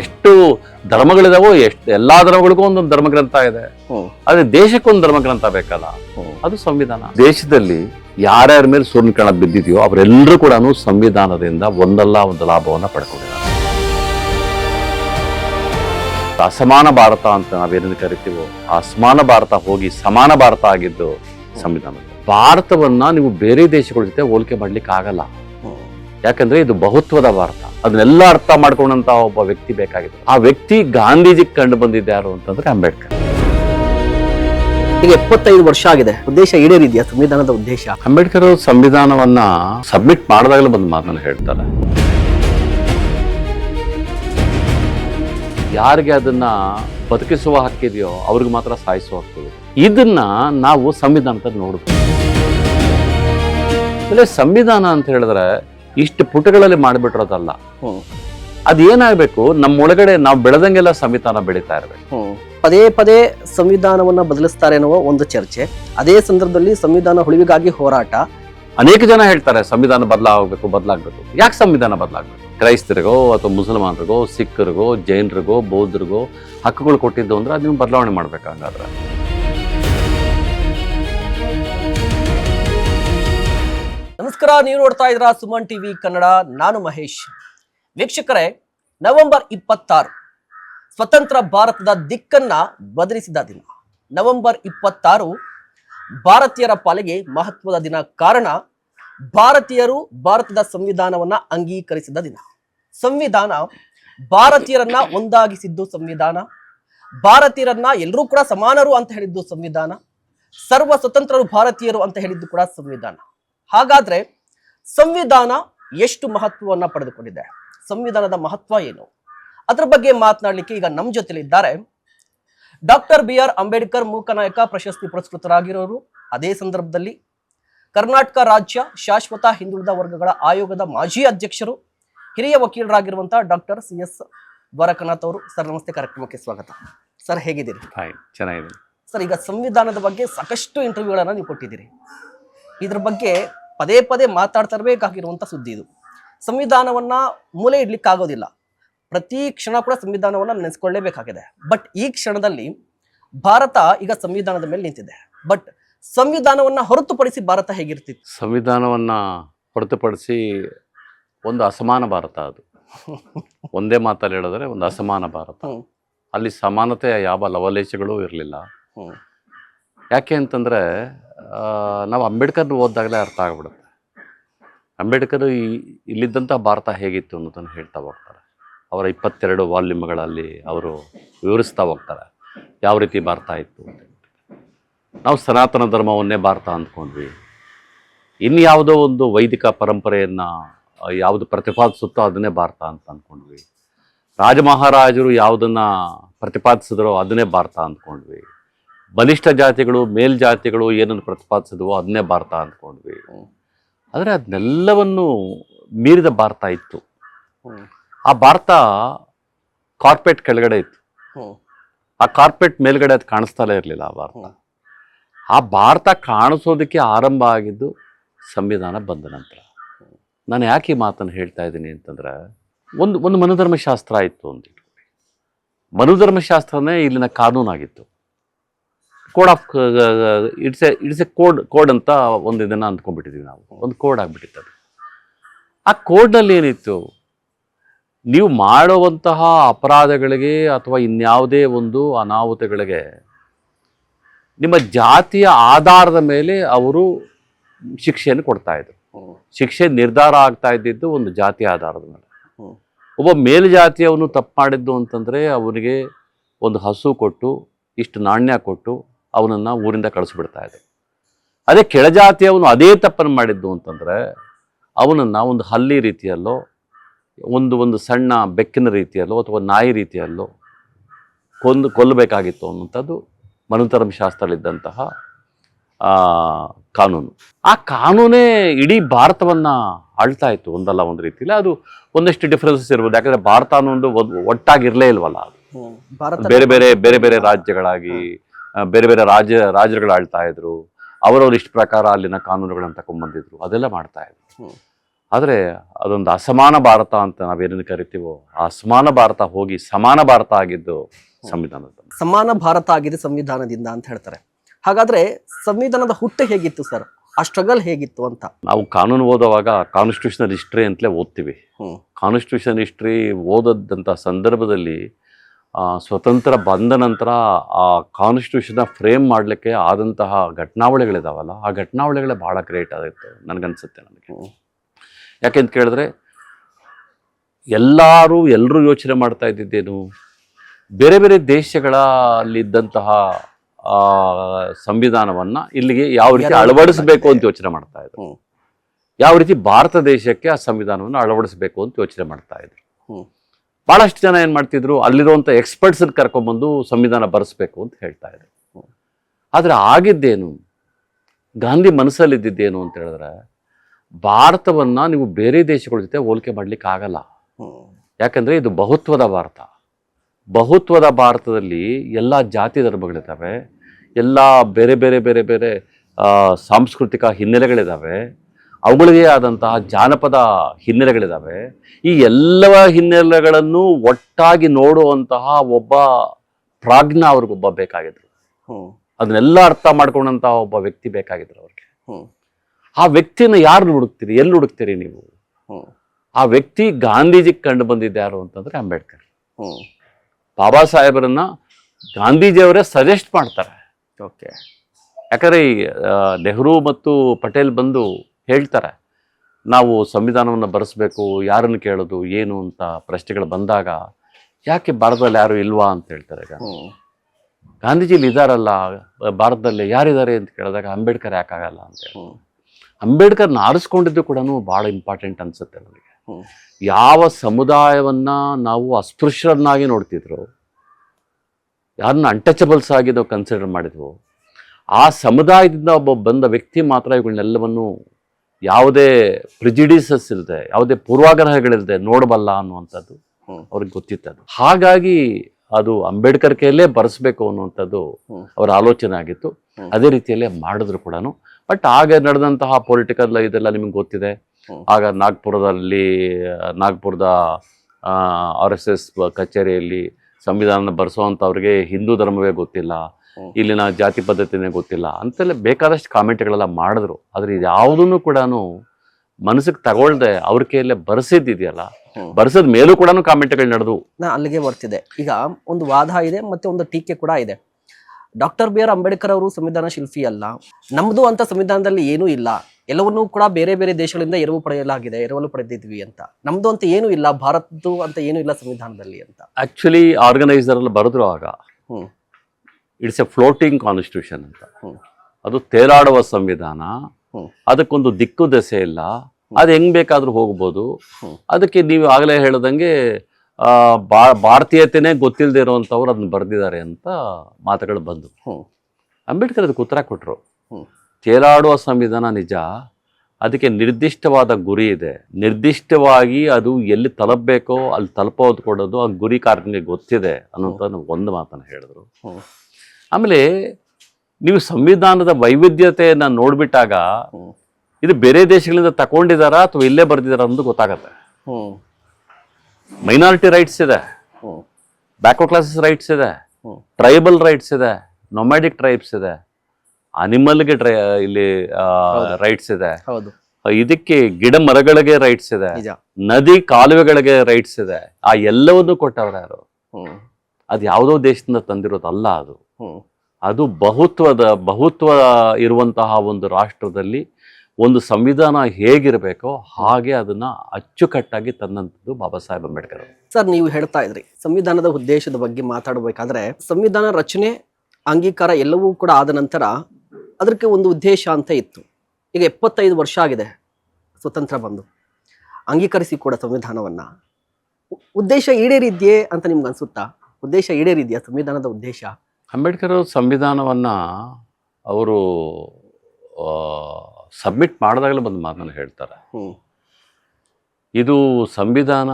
ಎಷ್ಟು ಧರ್ಮಗಳಿದಾವೋ ಎಷ್ಟು ಎಲ್ಲಾ ಧರ್ಮಗಳಿಗೂ ಒಂದೊಂದು ಧರ್ಮಗ್ರಂಥ ಇದೆ. ಆದ್ರೆ ದೇಶಕ್ಕೊಂದು ಧರ್ಮಗ್ರಂಥ ಬೇಕಲ್ಲ? ಅದು ಸಂವಿಧಾನ. ದೇಶದಲ್ಲಿ ಯಾರ್ಯಾರ ಮೇಲೆ ಸೂರ್ಯಕರಣ ಬಿದ್ದಿದೆಯೋ ಅವರೆಲ್ಲರೂ ಕೂಡ ಸಂವಿಧಾನದಿಂದ ಒಂದಲ್ಲ ಒಂದು ಲಾಭವನ್ನ ಪಡ್ಕೊಂಡಿದ್ದಾರೆ. ಅಸಮಾನ ಭಾರತ ಅಂತ ನಾವೇನೇನು ಕರಿತೀವೋ ಆ ಅಸಮಾನ ಭಾರತ ಹೋಗಿ ಸಮಾನ ಭಾರತ ಆಗಿದ್ದು ಸಂವಿಧಾನ ಭಾರತವನ್ನ ನೀವು ಬೇರೆ ದೇಶಗಳ ಜೊತೆ ಹೋಲಿಕೆ ಮಾಡ್ಲಿಕ್ಕೆ ಆಗಲ್ಲ. ಯಾಕಂದ್ರೆ ಇದು ಬಹುತ್ವದ ಭಾರತ. ಅದನ್ನೆಲ್ಲ ಅರ್ಥ ಮಾಡ್ಕೊಂಡಂತ ಒಬ್ಬ ವ್ಯಕ್ತಿ ಬೇಕಾಗಿತ್ತು ಆ ವ್ಯಕ್ತಿ ಗಾಂಧೀಜಿ ಕಂಡು ಬಂದಿದ್ದ ಯಾರು ಅಂತಂದ್ರೆ ಅಂಬೇಡ್ಕರ್. ಈಗ ಎಪ್ಪತ್ತೈದು ವರ್ಷ ಆಗಿದೆ. ಉದ್ದೇಶ ಈಡೇರಿದೆಯಾ? ಸಂವಿಧಾನದ ಉದ್ದೇಶ? ಅಂಬೇಡ್ಕರ್ ಅವರು ಸಂವಿಧಾನವನ್ನ ಸಬ್ಮಿಟ್ ಮಾಡಿದಾಗಲೇ ಬಂದು ಮಾತನ್ನು ಹೇಳ್ತಾರೆ. ಯಾರಿಗೆ ಅದನ್ನ ಬದುಕಿಸುವ ಹಕ್ಕಿದೆಯೋ ಅವ್ರಿಗೆ ಮಾತ್ರ ಸಾಯಿಸುವ ಹಕ್ಕಿದೆ ಇದನ್ನ ನಾವು ಸಂವಿಧಾನದಲ್ಲಿ ನೋಡಬೇಕು. ಆಮೇಲೆ ಸಂವಿಧಾನ ಅಂತ ಹೇಳಿದ್ರೆ ಇಷ್ಟು ಪುಟಗಳಲ್ಲಿ ಮಾಡಿಬಿಟ್ರೋದಲ್ಲ ಅದು ಅದೇನಾಗಬೇಕು ನಮ್ಮೊಳಗಡೆ ನಾವು ಬೆಳೆದಂಗೆಲ್ಲ ಸಂವಿಧಾನ ಬೆಳೀತಾ ಇರಬೇಕು. ಪದೇ ಪದೇ ಸಂವಿಧಾನವನ್ನ ಬದಲಿಸ್ತಾರೆ ಅನ್ನುವ ಒಂದು ಚರ್ಚೆ. ಅದೇ ಸಂದರ್ಭದಲ್ಲಿ ಸಂವಿಧಾನ ಉಳಿವಿಗಾಗಿ ಹೋರಾಟ. ಅನೇಕ ಜನ ಹೇಳ್ತಾರೆ ಸಂವಿಧಾನ ಬದಲಾಗಬೇಕು ಬದಲಾಗಬೇಕು. ಯಾಕೆ ಸಂವಿಧಾನ ಬದಲಾಗಬೇಕು? ಕ್ರೈಸ್ತರಿಗೋ ಅಥವಾ ಮುಸಲ್ಮಾನರಿಗೋ ಸಿಖ್ಖರಿಗೋ ಜೈನರಿಗೋ ಬೌದ್ಧರಿಗೋ ಹಕ್ಕುಗಳು ಕೊಟ್ಟಿದ್ದು ಅಂದ್ರೆ ಅದನ್ನು ಬದಲಾವಣೆ ಮಾಡ್ಬೇಕು ಹಂಗಾದ್ರೆ. ನಮಸ್ಕಾರ ನೀವು ನೋಡ್ತಾ ಇದ್ರ ಸುಮನ್ ಟಿವಿ ಕನ್ನಡ, ನಾನು ಮಹೇಶ್. ವೀಕ್ಷಕರೇ, ನವೆಂಬರ್ ಇಪ್ಪತ್ತಾರು, ಸ್ವತಂತ್ರ ಭಾರತದ ದಿಕ್ಕನ್ನ ಬದಲಿಸಿದ ದಿನ. ನವೆಂಬರ್ ಇಪ್ಪತ್ತಾರು, ಭಾರತೀಯರ ಪಾಲಿಗೆ ಮಹತ್ವದ ದಿನ ಕಾರಣ, ಭಾರತೀಯರು ಭಾರತದ ಸಂವಿಧಾನವನ್ನ ಅಂಗೀಕರಿಸಿದ ದಿನ. ಸಂವಿಧಾನ, ಭಾರತೀಯರನ್ನ ಒಂದಾಗಿಸಿದ್ದು ಸಂವಿಧಾನ, ಭಾರತೀಯರನ್ನ ಎಲ್ಲರೂ ಕೂಡ ಸಮಾನರು ಅಂತ ಹೇಳಿದ್ದು ಸಂವಿಧಾನ ಸರ್ವ ಸ್ವತಂತ್ರರು ಭಾರತೀಯರು ಅಂತ ಹೇಳಿದ್ದು ಕೂಡ ಸಂವಿಧಾನ. ಹಾಗಾದ್ರೆ ಸಂವಿಧಾನ ಎಷ್ಟು ಮಹತ್ವವನ್ನ ಪಡೆದುಕೊಂಡಿದೆ? ಸಂವಿಧಾನದ ಮಹತ್ವ ಏನು? ಅದರ ಬಗ್ಗೆ ಮಾತನಾಡಲಿಕ್ಕೆ ಈಗ ನಮ್ಮ ಜೊತೆಲಿದ್ದಾರೆ doctor B R Ambedkar Mooknayak ಪ್ರಶಸ್ತಿ ಪುರಸ್ಕೃತರಾಗಿರೋರು. ಅದೇ ಸಂದರ್ಭದಲ್ಲಿ ಕರ್ನಾಟಕ ರಾಜ್ಯ ಶಾಶ್ವತ ಹಿಂದುಳಿದ ವರ್ಗಗಳ ಆಯೋಗದ ಮಾಜಿ ಅಧ್ಯಕ್ಷರು ಹಿರಿಯ ವಕೀಲರಾಗಿರುವಂತಹ ಡಾಕ್ಟರ್ ಸಿ ಎಸ್ ದ್ವಾರಕನಾಥ್ ಅವರು. ಸರ್ ನಮಸ್ತೆ. ಕಾರ್ಯಕ್ರಮಕ್ಕೆ ಸ್ವಾಗತ. ಸರ್ ಹೇಗಿದ್ದೀರಿ? ಚೆನ್ನಾಗಿದೆ ಸರ್ ಈಗ ಸಂವಿಧಾನದ ಬಗ್ಗೆ ಸಾಕಷ್ಟು ಇಂಟರ್ವ್ಯೂಗಳನ್ನು ನೀವು ಕೊಟ್ಟಿದ್ದೀರಿ. ಇದ್ರ ಬಗ್ಗೆ ಪದೇ ಪದೇ ಮಾತಾಡ್ತಾ ಇರಬೇಕಾಗಿರುವಂತ ಸುದ್ದಿ ಇದು. ಸಂವಿಧಾನವನ್ನ ಮೂಲೆ ಇಡ್ಲಿಕ್ಕೆ ಆಗೋದಿಲ್ಲ ಪ್ರತಿ ಕ್ಷಣ ಕೂಡ ಸಂವಿಧಾನವನ್ನ ನೆನೆಸ್ಕೊಳ್ಳೇಬೇಕಾಗಿದೆ. ಬಟ್ ಈ ಕ್ಷಣದಲ್ಲಿ ಭಾರತ ಈಗ ಸಂವಿಧಾನದ ಮೇಲೆ ನಿಂತಿದೆ. ಬಟ್ ಸಂವಿಧಾನವನ್ನ ಹೊರತುಪಡಿಸಿ ಭಾರತ ಹೇಗಿರ್ತಿತ್ತು? ಸಂವಿಧಾನವನ್ನ ಹೊರತುಪಡಿಸಿ ಒಂದು ಅಸಮಾನ ಭಾರತ ಅದು. ಒಂದೇ ಮಾತಲ್ಲಿ ಹೇಳಿದ್ರೆ ಒಂದು ಅಸಮಾನ ಭಾರತ. ಅಲ್ಲಿ ಸಮಾನತೆಯ ಯಾವ ಲವಲೇಶಗಳೂ ಇರಲಿಲ್ಲ. ಯಾಕೆ ಅಂತಂದರೆ ನಾವು ಅಂಬೇಡ್ಕರ್ ಓದಿದಾಗಲೇ ಅರ್ಥ ಆಗ್ಬಿಡುತ್ತೆ. ಅಂಬೇಡ್ಕರ್ ಈ, ಇಲ್ಲಿದ್ದಂಥ ಭಾರತ ಹೇಗಿತ್ತು ಅನ್ನೋದನ್ನು ಹೇಳ್ತಾ ಹೋಗ್ತಾರೆ. ಅವರ ಇಪ್ಪತ್ತೆರಡು ವಾಲ್ಯೂಮ್ಗಳಲ್ಲಿ ಅವರು ವಿವರಿಸ್ತಾ ಹೋಗ್ತಾರೆ, ಯಾವ ರೀತಿ ಭಾರತ ಇತ್ತು ಅಂತ ನಾವು ಸನಾತನ ಧರ್ಮವನ್ನೇ ಭಾರತ ಅಂದ್ಕೊಂಡ್ವಿ. ಇನ್ಯಾವುದೋ ಒಂದು ವೈದಿಕ ಪರಂಪರೆಯನ್ನು, ಯಾವುದು ಪ್ರತಿಪಾದಿಸುತ್ತೋ ಅದನ್ನೇ ಭಾರತ ಅಂತ ಅಂದ್ಕೊಂಡ್ವಿ. ರಾಜಮಹಾರಾಜರು ಯಾವುದನ್ನು ಪ್ರತಿಪಾದಿಸಿದ್ರೋ ಅದನ್ನೇ ಭಾರತ ಅಂದ್ಕೊಂಡ್ವಿ. ಬಲಿಷ್ಠ ಜಾತಿಗಳು ಮೇಲ್ಜಾತಿಗಳು ಏನನ್ನು ಪ್ರತಿಪಾದಿಸಿದ್ವೋ ಅದನ್ನೇ ಭಾರತ ಅಂದ್ಕೊಂಡ್ವಿ. ಆದರೆ ಅದನ್ನೆಲ್ಲವನ್ನು ಮೀರಿದ ಭಾರತ ಇತ್ತು. ಆ ಭಾರತ ಕಾರ್ಪೆಟ್ ಕೆಳಗಡೆ ಇತ್ತು. ಆ ಕಾರ್ಪೆಟ್ ಮೇಲ್ಗಡೆ ಅದು ಕಾಣಿಸ್ತಾಲೇ ಇರಲಿಲ್ಲ ಆ ಭಾರತ. ಆ ಭಾರತ ಕಾಣಿಸೋದಕ್ಕೆ ಆರಂಭ ಆಗಿದ್ದು ಸಂವಿಧಾನ ಬಂದ ನಂತರ. ನಾನು ಯಾಕೆ ಈ ಮಾತನ್ನು ಹೇಳ್ತಾ ಇದ್ದೀನಿ ಅಂತಂದ್ರೆ, ಒಂದು ಒಂದು ಮನುಧರ್ಮಶಾಸ್ತ್ರ ಇತ್ತು ಅಂತ ಮನೋಧರ್ಮ ಮನುಧರ್ಮಶಾಸ್ತ್ರನೇ ಇಲ್ಲಿನ ಕಾನೂನಾಗಿತ್ತು. Code of it's a it's a code code ಅಂತ ಒಂದು ಇದನ್ನು ಅಂದ್ಕೊಂಡ್ಬಿಟ್ಟಿದ್ದೀವಿ ನಾವು. ಒಂದು ಕೋಡ್ ಆಗಿಬಿಟ್ಟಿತ್ತು ಅದು. ಆ ಕೋಡ್ನಲ್ಲಿ ಏನಿತ್ತು? ನೀವು ಮಾಡುವಂತಹ ಅಪರಾಧಗಳಿಗೆ ಅಥವಾ ಇನ್ಯಾವುದೇ ಒಂದು ಅನಾಹುತಗಳಿಗೆ ನಿಮ್ಮ ಜಾತಿಯ ಆಧಾರದ ಮೇಲೆ ಅವರು ಶಿಕ್ಷೆಯನ್ನು ಕೊಡ್ತಾ ಇದ್ರು. ಶಿಕ್ಷೆ ನಿರ್ಧಾರ ಆಗ್ತಾ ಇದ್ದಿದ್ದು ಒಂದು ಜಾತಿ ಆಧಾರದ ಮೇಲೆ. ಒಬ್ಬ ಮೇಲ್ಜಾತಿಯವನು ತಪ್ಪು ಮಾಡಿದ್ದು ಅಂತಂದರೆ ಅವನಿಗೆ ಒಂದು ಹಸು ಕೊಟ್ಟು, ಇಷ್ಟು ನಾಣ್ಯ ಕೊಟ್ಟು ಅವನನ್ನ ಊರಿಂದ ಕಳಿಸ್ಬಿಡ್ತಾ ಇದೆ. ಅದೇ ಕೆಳಜಾತಿಯವನು ಅದೇ ತಪ್ಪನ್ನು ಮಾಡಿದ್ದು ಅಂತಂದ್ರೆ ಅವನನ್ನ ಒಂದು ಹಲ್ಲಿ ರೀತಿಯಲ್ಲೋ ಒಂದು ಒಂದು ಸಣ್ಣ ಬೆಕ್ಕಿನ ರೀತಿಯಲ್ಲೋ ಅಥವಾ ನಾಯಿ ರೀತಿಯಲ್ಲೋ ಕೊಂದು ಕೊಲ್ಲಬೇಕಾಗಿತ್ತು ಅನ್ನುವಂಥದ್ದು ಮನುಧರ್ಮಶಾಸ್ತ್ರದಲ್ಲಿದ್ದಂತಹ ಆ, ಕಾನೂನು. ಆ ಕಾನೂನೇ ಇಡೀ ಭಾರತವನ್ನ ಆಳ್ತಾ ಇತ್ತು ಒಂದಲ್ಲ ಒಂದು ರೀತಿಯಲ್ಲಿ ಅದು ಒಂದಷ್ಟು ಡಿಫ್ರೆನ್ಸಸ್ ಇರ್ಬೋದು. ಯಾಕಂದ್ರೆ ಭಾರತ ಅನ್ನೋ ಒಂದು ಒಟ್ಟಾಗಿರ್ಲೇ ಇಲ್ವಲ್ಲ ಅದು. ಭಾರತ ಬೇರೆ ಬೇರೆ ಬೇರೆ ಬೇರೆ ರಾಜ್ಯಗಳಾಗಿ ಬೇರೆ ಬೇರೆ ರಾಜ್ಯ ರಾಜರುಗಳು ಆಳ್ತಾ ಇದ್ರು ಅವರವ್ರ ಇಷ್ಟ ಪ್ರಕಾರ ಅಲ್ಲಿನ ಕಾನೂನುಗಳನ್ನು ತಗೊಂಡ್ಬಂದಿದ್ರು ಅದೆಲ್ಲ ಮಾಡ್ತಾ ಇದ್ರು. ಆದರೆ ಅದೊಂದು ಅಸಮಾನ ಭಾರತ ಅಂತ ನಾವೇನೇನು ಕರಿತೀವೋ ಆ ಅಸಮಾನ ಭಾರತ ಹೋಗಿ ಸಮಾನ ಭಾರತ ಆಗಿದ್ದು ಸಂವಿಧಾನದ ಸಮಾನ ಭಾರತ ಆಗಿದೆ ಸಂವಿಧಾನದಿಂದ ಅಂತ ಹೇಳ್ತಾರೆ. ಹಾಗಾದ್ರೆ ಸಂವಿಧಾನದ ಹುಟ್ಟು ಹೇಗಿತ್ತು ಸರ್? ಆ ಸ್ಟ್ರಗಲ್ ಹೇಗಿತ್ತು ಅಂತ? ನಾವು ಕಾನೂನು ಓದುವಾಗ ಕಾನ್ಸ್ಟಿಟ್ಯೂಷನಲ್ ಹಿಸ್ಟ್ರಿ ಅಂತಲೇ ಓದ್ತೀವಿ. ಕಾನ್ಸ್ಟಿಟ್ಯೂಷನ್ ಹಿಸ್ಟ್ರಿ ಓದದಂತ ಸಂದರ್ಭದಲ್ಲಿ ಸ್ವತಂತ್ರ ಬಂದ ನಂತರ ಆ ಕಾನ್ಸ್ಟಿಟ್ಯೂಷನ್ನ ಫ್ರೇಮ್ ಮಾಡಲಿಕ್ಕೆ ಆದಂತಹ ಘಟನಾವಳಿಗಳಿದಾವಲ್ಲ ಆ ಘಟನಾವಳಿಗಳೇ ಭಾಳ ಕ್ರಿಯೇಟ್ ಆಗಿತ್ತು ನನಗನ್ಸುತ್ತೆ ನನಗೆ. ಯಾಕೆಂತ ಕೇಳಿದ್ರೆ ಎಲ್ಲರೂ ಎಲ್ಲರೂ ಯೋಚನೆ ಮಾಡ್ತಾ ಇದ್ದಿದ್ದೇನು ಬೇರೆ ಬೇರೆ ದೇಶಗಳಲ್ಲಿದ್ದಂತಹ ಸಂವಿಧಾನವನ್ನು ಇಲ್ಲಿಗೆ ಯಾವ ರೀತಿ ಅಳವಡಿಸಬೇಕು ಅಂತ ಯೋಚನೆ ಮಾಡ್ತಾ ಇದ್ರು. ಯಾವ ರೀತಿ ಭಾರತ ದೇಶಕ್ಕೆ ಆ ಸಂವಿಧಾನವನ್ನು ಅಳವಡಿಸಬೇಕು ಅಂತ ಯೋಚನೆ ಮಾಡ್ತಾ ಇದ್ರು. ಬಹಳಷ್ಟು ಜನ ಏನು ಮಾಡ್ತಿದ್ರು ಅಲ್ಲಿರುವಂಥ ಎಕ್ಸ್ಪರ್ಟ್ಸ್ ಕರ್ಕೊಂಬಂದು ಸಂವಿಧಾನ ಬರೆಸ್ಬೇಕು ಅಂತ ಹೇಳ್ತಾ ಇದ್ರು. ಆದ್ರೆ ಆಗಿದ್ದೇನು? ಗಾಂಧಿ ಮನಸ್ಸಲ್ಲಿ ಇದ್ದಿದ್ದೇನು ಅಂತ ಹೇಳಿದ್ರೆ, ಭಾರತವನ್ನ ನೀವು ಬೇರೆ ದೇಶಗಳ ಜೊತೆ ಹೋಲಿಕೆ ಮಾಡ್ಲಿಕ್ಕೆ ಆಗಲ್ಲ. ಯಾಕಂದ್ರೆ ಇದು ಬಹುತ್ವದ ಭಾರತ. ಬಹುತ್ವದ ಭಾರತದಲ್ಲಿ ಎಲ್ಲ ಜಾತಿ ಧರ್ಮಗಳಿದ್ದಾವೆ, ಎಲ್ಲ ಬೇರೆ ಬೇರೆ ಬೇರೆ ಬೇರೆ ಸಾಂಸ್ಕೃತಿಕ ಹಿನ್ನೆಲೆಗಳಿದ್ದಾವೆ. ಅವುಗಳಿಗೆ ಆದಂತಹ ಜಾನಪದ ಹಿನ್ನೆಲೆಗಳಿದ್ದಾವೆ ಈ ಎಲ್ಲವ ಹಿನ್ನೆಲೆಗಳನ್ನು ಒಟ್ಟಾಗಿ ನೋಡುವಂತಹ ಒಬ್ಬ ಪ್ರಾಜ್ಞ ಅವ್ರಿಗೊಬ್ಬ ಬೇಕಾಗಿದ್ರು. ಅದನ್ನೆಲ್ಲ ಅರ್ಥ ಮಾಡ್ಕೊಂಡಂತಹ ಒಬ್ಬ ವ್ಯಕ್ತಿ ಬೇಕಾಗಿದ್ರು ಅವ್ರಿಗೆ. ಆ ವ್ಯಕ್ತಿನ ಯಾರು ಹುಡುಕ್ತೀರಿ? ಎಲ್ಲಿ ಹುಡುಕ್ತೀರಿ ನೀವು? ಆ ವ್ಯಕ್ತಿ ಗಾಂಧೀಜಿಗೆ ಕಂಡು ಬಂದಿದ್ದ ಯಾರು ಅಂತಂದ್ರೆ ಅಂಬೇಡ್ಕರ್. ಬಾಬಾ ಸಾಹೇಬರನ್ನ ಗಾಂಧೀಜಿಯವರೇ ಸಜೆಸ್ಟ್ ಮಾಡ್ತಾರೆ. ಓಕೆ. ಯಾಕಂದ್ರೆ ಈ ನೆಹರು ಮತ್ತು ಪಟೇಲ್ ಬಂದು ಹೇಳ್ತಾರೆ ನಾವು ಸಂವಿಧಾನವನ್ನು ಬರೆಸ್ಬೇಕು ಯಾರನ್ನು ಕೇಳೋದು ಏನು ಅಂತ ಪ್ರಶ್ನೆಗಳು ಬಂದಾಗ ಯಾಕೆ ಭಾರತದಲ್ಲಿ ಯಾರು ಇಲ್ವಾ ಅಂತ ಹೇಳ್ತಾರೆ ಈಗ. ಗಾಂಧೀಜಿಲಿ ಇದಾರಲ್ಲ ಭಾರತದಲ್ಲಿ ಯಾರಿದ್ದಾರೆ ಅಂತ ಕೇಳಿದಾಗ ಅಂಬೇಡ್ಕರ್ ಯಾಕಾಗಲ್ಲ ಅಂತ ಅಂಬೇಡ್ಕರ್ನ ಆರಿಸ್ಕೊಂಡಿದ್ದು ಕೂಡ ಭಾಳ ಇಂಪಾರ್ಟೆಂಟ್ ಅನ್ಸುತ್ತೆ ನನಗೆ ಯಾವ ಸಮುದಾಯವನ್ನು ನಾವು ಅಸ್ಪೃಶ್ಯರನ್ನಾಗಿ ನೋಡ್ತಿದ್ರು ಯಾರನ್ನ ಅಂಟಚಬಲ್ಸ್ ಆಗಿ ನಾವು ಕನ್ಸಿಡರ್ ಮಾಡಿದ್ವು ಆ ಸಮುದಾಯದಿಂದ ಒಬ್ಬ ಬಂದ ವ್ಯಕ್ತಿ ಮಾತ್ರ ಇವುಗಳನ್ನೆಲ್ಲವನ್ನು ಯಾವುದೇ ಪ್ರಿಜಿಡಿಸಸ್ ಇಲ್ಲದೆ ಯಾವುದೇ ಪೂರ್ವಾಗ್ರಹಗಳಿಲ್ಲದೆ ನೋಡಬಲ್ಲ ಅನ್ನುವಂಥದ್ದು. ಅವ್ರಿಗೆ ಗೊತ್ತಿತ್ತು ಅದು ಹಾಗಾಗಿ ಅದು ಅಂಬೇಡ್ಕರ್ ಕೈಯಲ್ಲೇ ಬರೆಸ್ಬೇಕು ಅನ್ನುವಂಥದ್ದು. ಅವರ ಆಲೋಚನೆ ಆಗಿತ್ತು ಅದೇ ರೀತಿಯಲ್ಲೇ ಮಾಡಿದ್ರು ಕೂಡ ಬಟ್ ಆಗ ನಡೆದಂತಹ ಪೊಲಿಟಿಕಲ್ ಇದೆಲ್ಲ ನಿಮಗೆ ಗೊತ್ತಿದೆ. ಆಗ ನಾಗ್ಪುರದಲ್ಲಿ ನಾಗ್ಪುರದ ಆರ್ ಎಸ್ ಎಸ್ ಕಚೇರಿಯಲ್ಲಿ ಸಂವಿಧಾನ ಬರೆಸುವಂಥವ್ರಿಗೆ ಹಿಂದೂ ಧರ್ಮವೇ ಗೊತ್ತಿಲ್ಲ. ಇಲ್ಲಿನ ಜಾತಿ ಪದ್ಧತಿನೇ ಗೊತ್ತಿಲ್ಲ ಅಂತೆಲ್ಲ ಬೇಕಾದಷ್ಟು ಕಾಮೆಂಟ್ಗಳೆಲ್ಲ ಮಾಡಿದ್ರು. ಆದರೆ ಇದ್ಯಾವುದನ್ನು ಕೂಡ ಮನಸ್ಸಿಗೆ ತಗೊಳ್ದೆ ಅವ್ರ ಕೈಯಲ್ಲೇ ಬರ್ಸಿದ್ದಿದೆಯಲ್ಲ ಬರ್ಸದ ಮೇಲೂ ಕೂಡ ಕಾಮೆಂಟ್ಗಳು ನಡೆದು. ನಾ ಅಲ್ಲಿಗೆ ಬರ್ತಿದೆ ಈಗ ಒಂದು ವಾದ ಇದೆ ಮತ್ತೆ ಒಂದು ಟೀಕೆ ಕೂಡ ಇದೆ. ಡಾಕ್ಟರ್ ಬಿ ಆರ್ ಅಂಬೇಡ್ಕರ್ ಅವರು ಸಂವಿಧಾನ ಶಿಲ್ಪಿ ಅಲ್ಲ. ನಮ್ದು ಅಂತ ಸಂವಿಧಾನದಲ್ಲಿ ಏನೂ ಇಲ್ಲ. ಎಲ್ಲವನ್ನೂ ಕೂಡ ಬೇರೆ ಬೇರೆ ದೇಶಗಳಿಂದ ಎರವು ಪಡೆಯಲಾಗಿದೆ ಎರವಲು ಪಡೆದಿದ್ವಿ ಅಂತ. ನಮ್ದು ಅಂತ ಏನೂ ಇಲ್ಲ. ಭಾರತದ್ದು ಅಂತ ಏನೂ ಇಲ್ಲ ಸಂವಿಧಾನದಲ್ಲಿ ಅಂತ. ಆಕ್ಚುಲಿ ಆರ್ಗನೈಸರ್ ಅಲ್ಲಿ ಬರೆದ್ರು ಆಗ. ಇಟ್ಸ್ ಎ ಫ್ಲೋಟಿಂಗ್ ಕಾನ್ಸ್ಟಿಟ್ಯೂಷನ್ ಅಂತ ಅದು ತೇಲಾಡುವ ಸಂವಿಧಾನ. ಅದಕ್ಕೊಂದು ದಿಕ್ಕು ದೆಸೆ ಇಲ್ಲ ಅದು ಹೆಂಗ್ ಬೇಕಾದ್ರೂ ಹೋಗ್ಬೋದು ಅದಕ್ಕೆ ನೀವು ಆಗಲೇ ಹೇಳ್ದಂಗೆ ಬಾ, ಭಾರತೀಯತೆನೇ ಗೊತ್ತಿಲ್ಲದೆ ಇರುವಂಥವ್ರು ಅದನ್ನ ಬರೆದಿದ್ದಾರೆ ಅಂತ ಮಾತುಗಳು ಬಂದು ಅಂಬೇಡ್ಕರ್ ಅದಕ್ಕೆ ಉತ್ತರ ಕೊಟ್ಟರು. ತೇಲಾಡುವ ಸಂವಿಧಾನ ನಿಜ, ಅದಕ್ಕೆ ನಿರ್ದಿಷ್ಟವಾದ ಗುರಿ ಇದೆ ನಿರ್ದಿಷ್ಟವಾಗಿ ಅದು ಎಲ್ಲಿ ತಲುಪಬೇಕೋ, ಅಲ್ಲಿ ತಲುಪೋದು ಕೊಡೋದು ಆ ಗುರಿ ಕಾರ್ಯನಿಗೆ ಗೊತ್ತಿದೆ ಅನ್ನೋಂಥ ಒಂದು ಮಾತನ್ನು ಹೇಳಿದ್ರು. ಆಮೇಲೆ ನೀವು ಸಂವಿಧಾನದ ವೈವಿಧ್ಯತೆಯನ್ನು ನೋಡ್ಬಿಟ್ಟಾಗ ಇದು ಬೇರೆ ದೇಶಗಳಿಂದ ತಗೊಂಡಿದಾರಾ ಅಥವಾ ಇಲ್ಲೇ ಬರ್ದಿದಾರ ಅನ್ನೋದು ಗೊತ್ತಾಗತ್ತೆ. ಮೈನಾರಿಟಿ ರೈಟ್ಸ್ ಇದೆ. ಬ್ಯಾಕ್ವರ್ಡ್ ಕ್ಲಾಸಸ್ ರೈಟ್ಸ್ ಇದೆ. ಟ್ರೈಬಲ್ ರೈಟ್ಸ್ ಇದೆ. ನೊಮ್ಯಾಡಿಕ್ ಟ್ರೈಬ್ಸ್ ಇದೆ. ಅನಿಮಲ್ಗೆ ಟ್ರೈ ಇಲ್ಲಿ. ರೈಟ್ಸ್ ಇದೆ. ಹೌದು. ಇದಕ್ಕೆ ಗಿಡ ಮರಗಳಿಗೆ ರೈಟ್ಸ್ ಇದೆ. ನದಿ ಕಾಲುವೆಗಳಿಗೆ ರೈಟ್ಸ್ ಇದೆ. ಆ ಎಲ್ಲವನ್ನೂ ಕೊಟ್ಟವ್ರು ಯಾರು? ಅದು ಯಾವುದೋ ದೇಶದಿಂದ ತಂದಿರೋದಲ್ಲ ಅದು. ಅದು ಬಹುತ್ವದ ಬಹುತ್ವ ಇರುವಂತಹ ಒಂದು ರಾಷ್ಟ್ರದಲ್ಲಿ ಒಂದು ಸಂವಿಧಾನ ಹೇಗಿರಬೇಕೋ ಹಾಗೆ ಅದನ್ನ ಅಚ್ಚುಕಟ್ಟಾಗಿ ತಂದಂಥದ್ದು ಬಾಬಾ ಸಾಹೇಬ್ ಅಂಬೇಡ್ಕರ್ ಸರ್ ನೀವು ಹೇಳ್ತಾ ಇದ್ರಿ ಸಂವಿಧಾನದ ಉದ್ದೇಶದ ಬಗ್ಗೆ ಮಾತಾಡಬೇಕಾದ್ರೆ ಸಂವಿಧಾನ ರಚನೆ ಅಂಗೀಕಾರ ಎಲ್ಲವೂ ಕೂಡ ಆದ ನಂತರ ಅದಕ್ಕೆ ಒಂದು ಉದ್ದೇಶ ಅಂತ ಇತ್ತು. ಈಗ ಎಪ್ಪತ್ತೈದು ವರ್ಷ ಆಗಿದೆ ಸ್ವತಂತ್ರ ಬಂದು. ಅಂಗೀಕರಿಸಿ ಕೂಡ ಸಂವಿಧಾನವನ್ನ. ಉದ್ದೇಶ ಈಡೇರಿದ್ಯೇ ಅಂತ ನಿಮ್ಗೆ ಅನ್ಸುತ್ತಾ ಉದ್ದೇಶ ಈಡೇರಿದ್ಯಾ ಸಂವಿಧಾನದ ಉದ್ದೇಶ? ಅಂಬೇಡ್ಕರ್ ಅವರು ಸಂವಿಧಾನವನ್ನು ಅವರು ಸಬ್ಮಿಟ್ ಮಾಡಿದಾಗಲೇ ಒಂದು ಮಾತನ್ನು ಹೇಳ್ತಾರೆ. ಇದು ಸಂವಿಧಾನ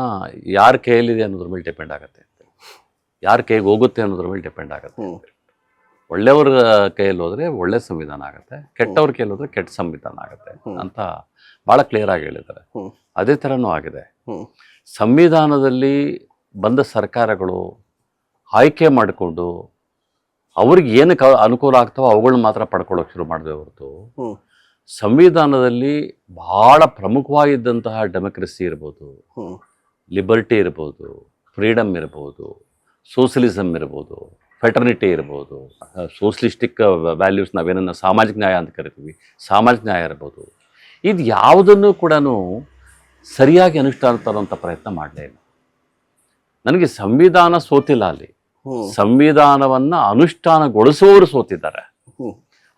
ಯಾರ ಕೈಯಲ್ಲಿದೆ ಅನ್ನೋದ್ರ ಮೇಲೆ ಡಿಪೆಂಡ್ ಆಗುತ್ತೆ. ಯಾರ ಕೈಗೆ ಹೋಗುತ್ತೆ ಅನ್ನೋದ್ರ ಮೇಲೆ ಡಿಪೆಂಡ್ ಆಗುತ್ತೆ. ಒಳ್ಳೆಯವ್ರ ಕೈಯಲ್ಲಿ ಹೋದರೆ ಒಳ್ಳೆ ಸಂವಿಧಾನ ಆಗುತ್ತೆ ಕೆಟ್ಟವ್ರ ಕೈಯಲ್ಲಿ ಹೋದರೆ ಕೆಟ್ಟ ಸಂವಿಧಾನ ಆಗುತ್ತೆ ಅಂತ ಭಾಳ ಕ್ಲಿಯರ್ ಆಗಿ ಹೇಳಿದ್ದಾರೆ. ಅದೇ ಥರನೂ ಆಗಿದೆ. ಸಂವಿಧಾನದಲ್ಲಿ ಬಂದ ಸರ್ಕಾರಗಳು ಆಯ್ಕೆ ಮಾಡಿಕೊಂಡು ಅವ್ರಿಗೆ ಏನು ಕ ಅನುಕೂಲ ಆಗ್ತಾವೋ ಅವುಗಳನ್ನ ಮಾತ್ರ ಪಡ್ಕೊಳ್ಳೋಕೆ ಶುರು ಮಾಡಿದೆ ಹೊರತು. ಸಂವಿಧಾನದಲ್ಲಿ ಬಹಳ ಪ್ರಮುಖವಾಗಿದ್ದಂತಹ ಡೆಮೋಕ್ರಸಿ ಇರ್ಬೋದು ಲಿಬರ್ಟಿ ಇರ್ಬೋದು ಫ್ರೀಡಮ್ ಇರ್ಬೋದು ಸೋಷಲಿಸಮ್ ಇರ್ಬೋದು ಫೆಟರ್ನಿಟಿ ಇರ್ಬೋದು ಸೋಷಲಿಸ್ಟಿಕ್ ವ್ಯಾಲ್ಯೂಸ್ ನಾವೇನನ್ನ ಸಾಮಾಜಿಕ ನ್ಯಾಯ ಅಂತ ಕರಿತೀವಿ ಸಾಮಾಜಿಕ ನ್ಯಾಯ ಇರ್ಬೋದು. ಇದು ಯಾವುದನ್ನು ಕೂಡ ಸರಿಯಾಗಿ ಅನುಷ್ಠಾನ ತರುವಂಥ ಪ್ರಯತ್ನ ಮಾಡಲೇ ಇಲ್ಲ. ನನಗೆ ಸಂವಿಧಾನ ಸೋತಿಲ್ಲ ಅಲ್ಲಿ. ಸಂವಿಧಾನವನ್ನು ಅನುಷ್ಠಾನಗೊಳಿಸುವವರು ಸೋತಿದ್ದಾರೆ.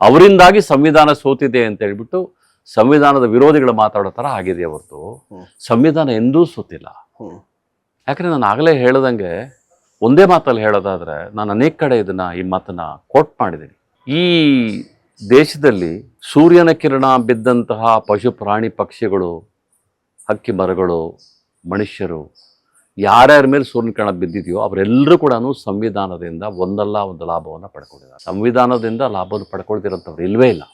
ಅವರಿಂದಾಗಿ ಸಂವಿಧಾನ ಸೋತಿದೆ ಅಂತ ಹೇಳ್ಬಿಟ್ಟು ಸಂವಿಧಾನದ ವಿರೋಧಿಗಳು ಮಾತಾಡೋ ತರ ಆಗಿದೆ ಹೊರತು. ಸಂವಿಧಾನ ಎಂದೂ ಸೋತಿಲ್ಲ. ಯಾಕಂದ್ರೆ ನಾನು ಆಗಲೇ ಹೇಳ್ದಂಗೆ ಒಂದೇ ಮಾತಲ್ಲಿ ಹೇಳೋದಾದ್ರೆ ನಾನು ಅನೇಕ ಕಡೆ ಇದನ್ನ ಈ ಮಾತನ್ನ ಕೋಟ್ ಮಾಡಿದ್ದೀನಿ. ಈ ದೇಶದಲ್ಲಿ ಸೂರ್ಯನ ಕಿರಣ ಬಿದ್ದಂತಹ ಪಶು ಪ್ರಾಣಿ ಪಕ್ಷಿಗಳು ಹಕ್ಕಿ ಮರಗಳು ಮನುಷ್ಯರು ಯಾರ್ಯಾರ ಮೇಲೆ ಸೂರ್ಯನ ಕಣ ಬಿದ್ದಿದೆಯೋ ಅವರೆಲ್ಲರೂ ಕೂಡ ಸಂವಿಧಾನದಿಂದ ಒಂದಲ್ಲ ಒಂದು ಲಾಭವನ್ನು ಪಡ್ಕೊಂಡಿದ್ದಾರೆ. ಸಂವಿಧಾನದಿಂದ ಲಾಭವನ್ನು ಪಡ್ಕೊಳ್ತಿರೋಂಥವ್ರು ಇಲ್ವೇ ಇಲ್ಲ.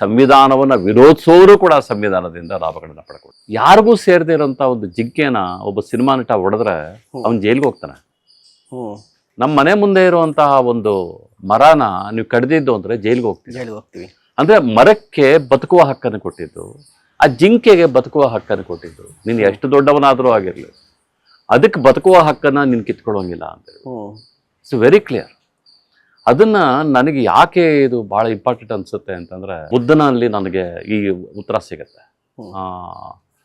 ಸಂವಿಧಾನವನ್ನ ವಿರೋಧಿಸೋರು ಕೂಡ ಸಂವಿಧಾನದಿಂದ ಲಾಭಗಳನ್ನ ಪಡ್ಕೊಂಡು ಯಾರಿಗೂ ಸೇರದೇ ಇರೋಂಥ ಒಂದು ಜಿಗ್ಗೆನ ಒಬ್ಬ ಸಿನಿಮಾ ನಟ ಹೊಡೆದ್ರೆ ಅವನ್ ಜೈಲಿಗೆ ಹೋಗ್ತಾನೆ. ನಮ್ಮ ಮನೆ ಮುಂದೆ ಇರುವಂತಹ ಒಂದು ಮರನ ನೀವು ಕಡ್ದಿದ್ದು ಅಂದ್ರೆ ಜೈಲಿಗೆ ಹೋಗ್ತೀವಿ ಜೈಲಿಗೆ ಹೋಗ್ತೀವಿ. ಅಂದ್ರೆ ಮರಕ್ಕೆ ಬದುಕುವ ಹಕ್ಕನ್ನು ಕೊಟ್ಟಿದ್ದು ಆ ಜಿಂಕೆಗೆ ಬದುಕುವ ಹಕ್ಕನ್ನು ಕೊಟ್ಟಿದ್ದು ನೀನು ಎಷ್ಟು ದೊಡ್ಡವನಾದರೂ ಆಗಿರಲಿ. ಅದಕ್ಕೆ ಬದುಕುವ ಹಕ್ಕನ್ನ ನೀನು ಕಿತ್ಕೊಳ್ಳೋಂಗಿಲ್ಲ ಅಂತ ಹೇಳಿ ಹ್ಮ್. ಇಟ್ಸ್ ವೆರಿ ಕ್ಲಿಯರ್ ಅದನ್ನ ನನಗೆ ಯಾಕೆ ಇದು ಬಹಳ ಇಂಪಾರ್ಟೆಂಟ್ ಅನ್ಸುತ್ತೆ ಅಂತಂದರೆ ಬುದ್ಧನಲ್ಲಿ ನನಗೆ ಈ ಉತ್ತರ ಸಿಗುತ್ತೆ. ಆ,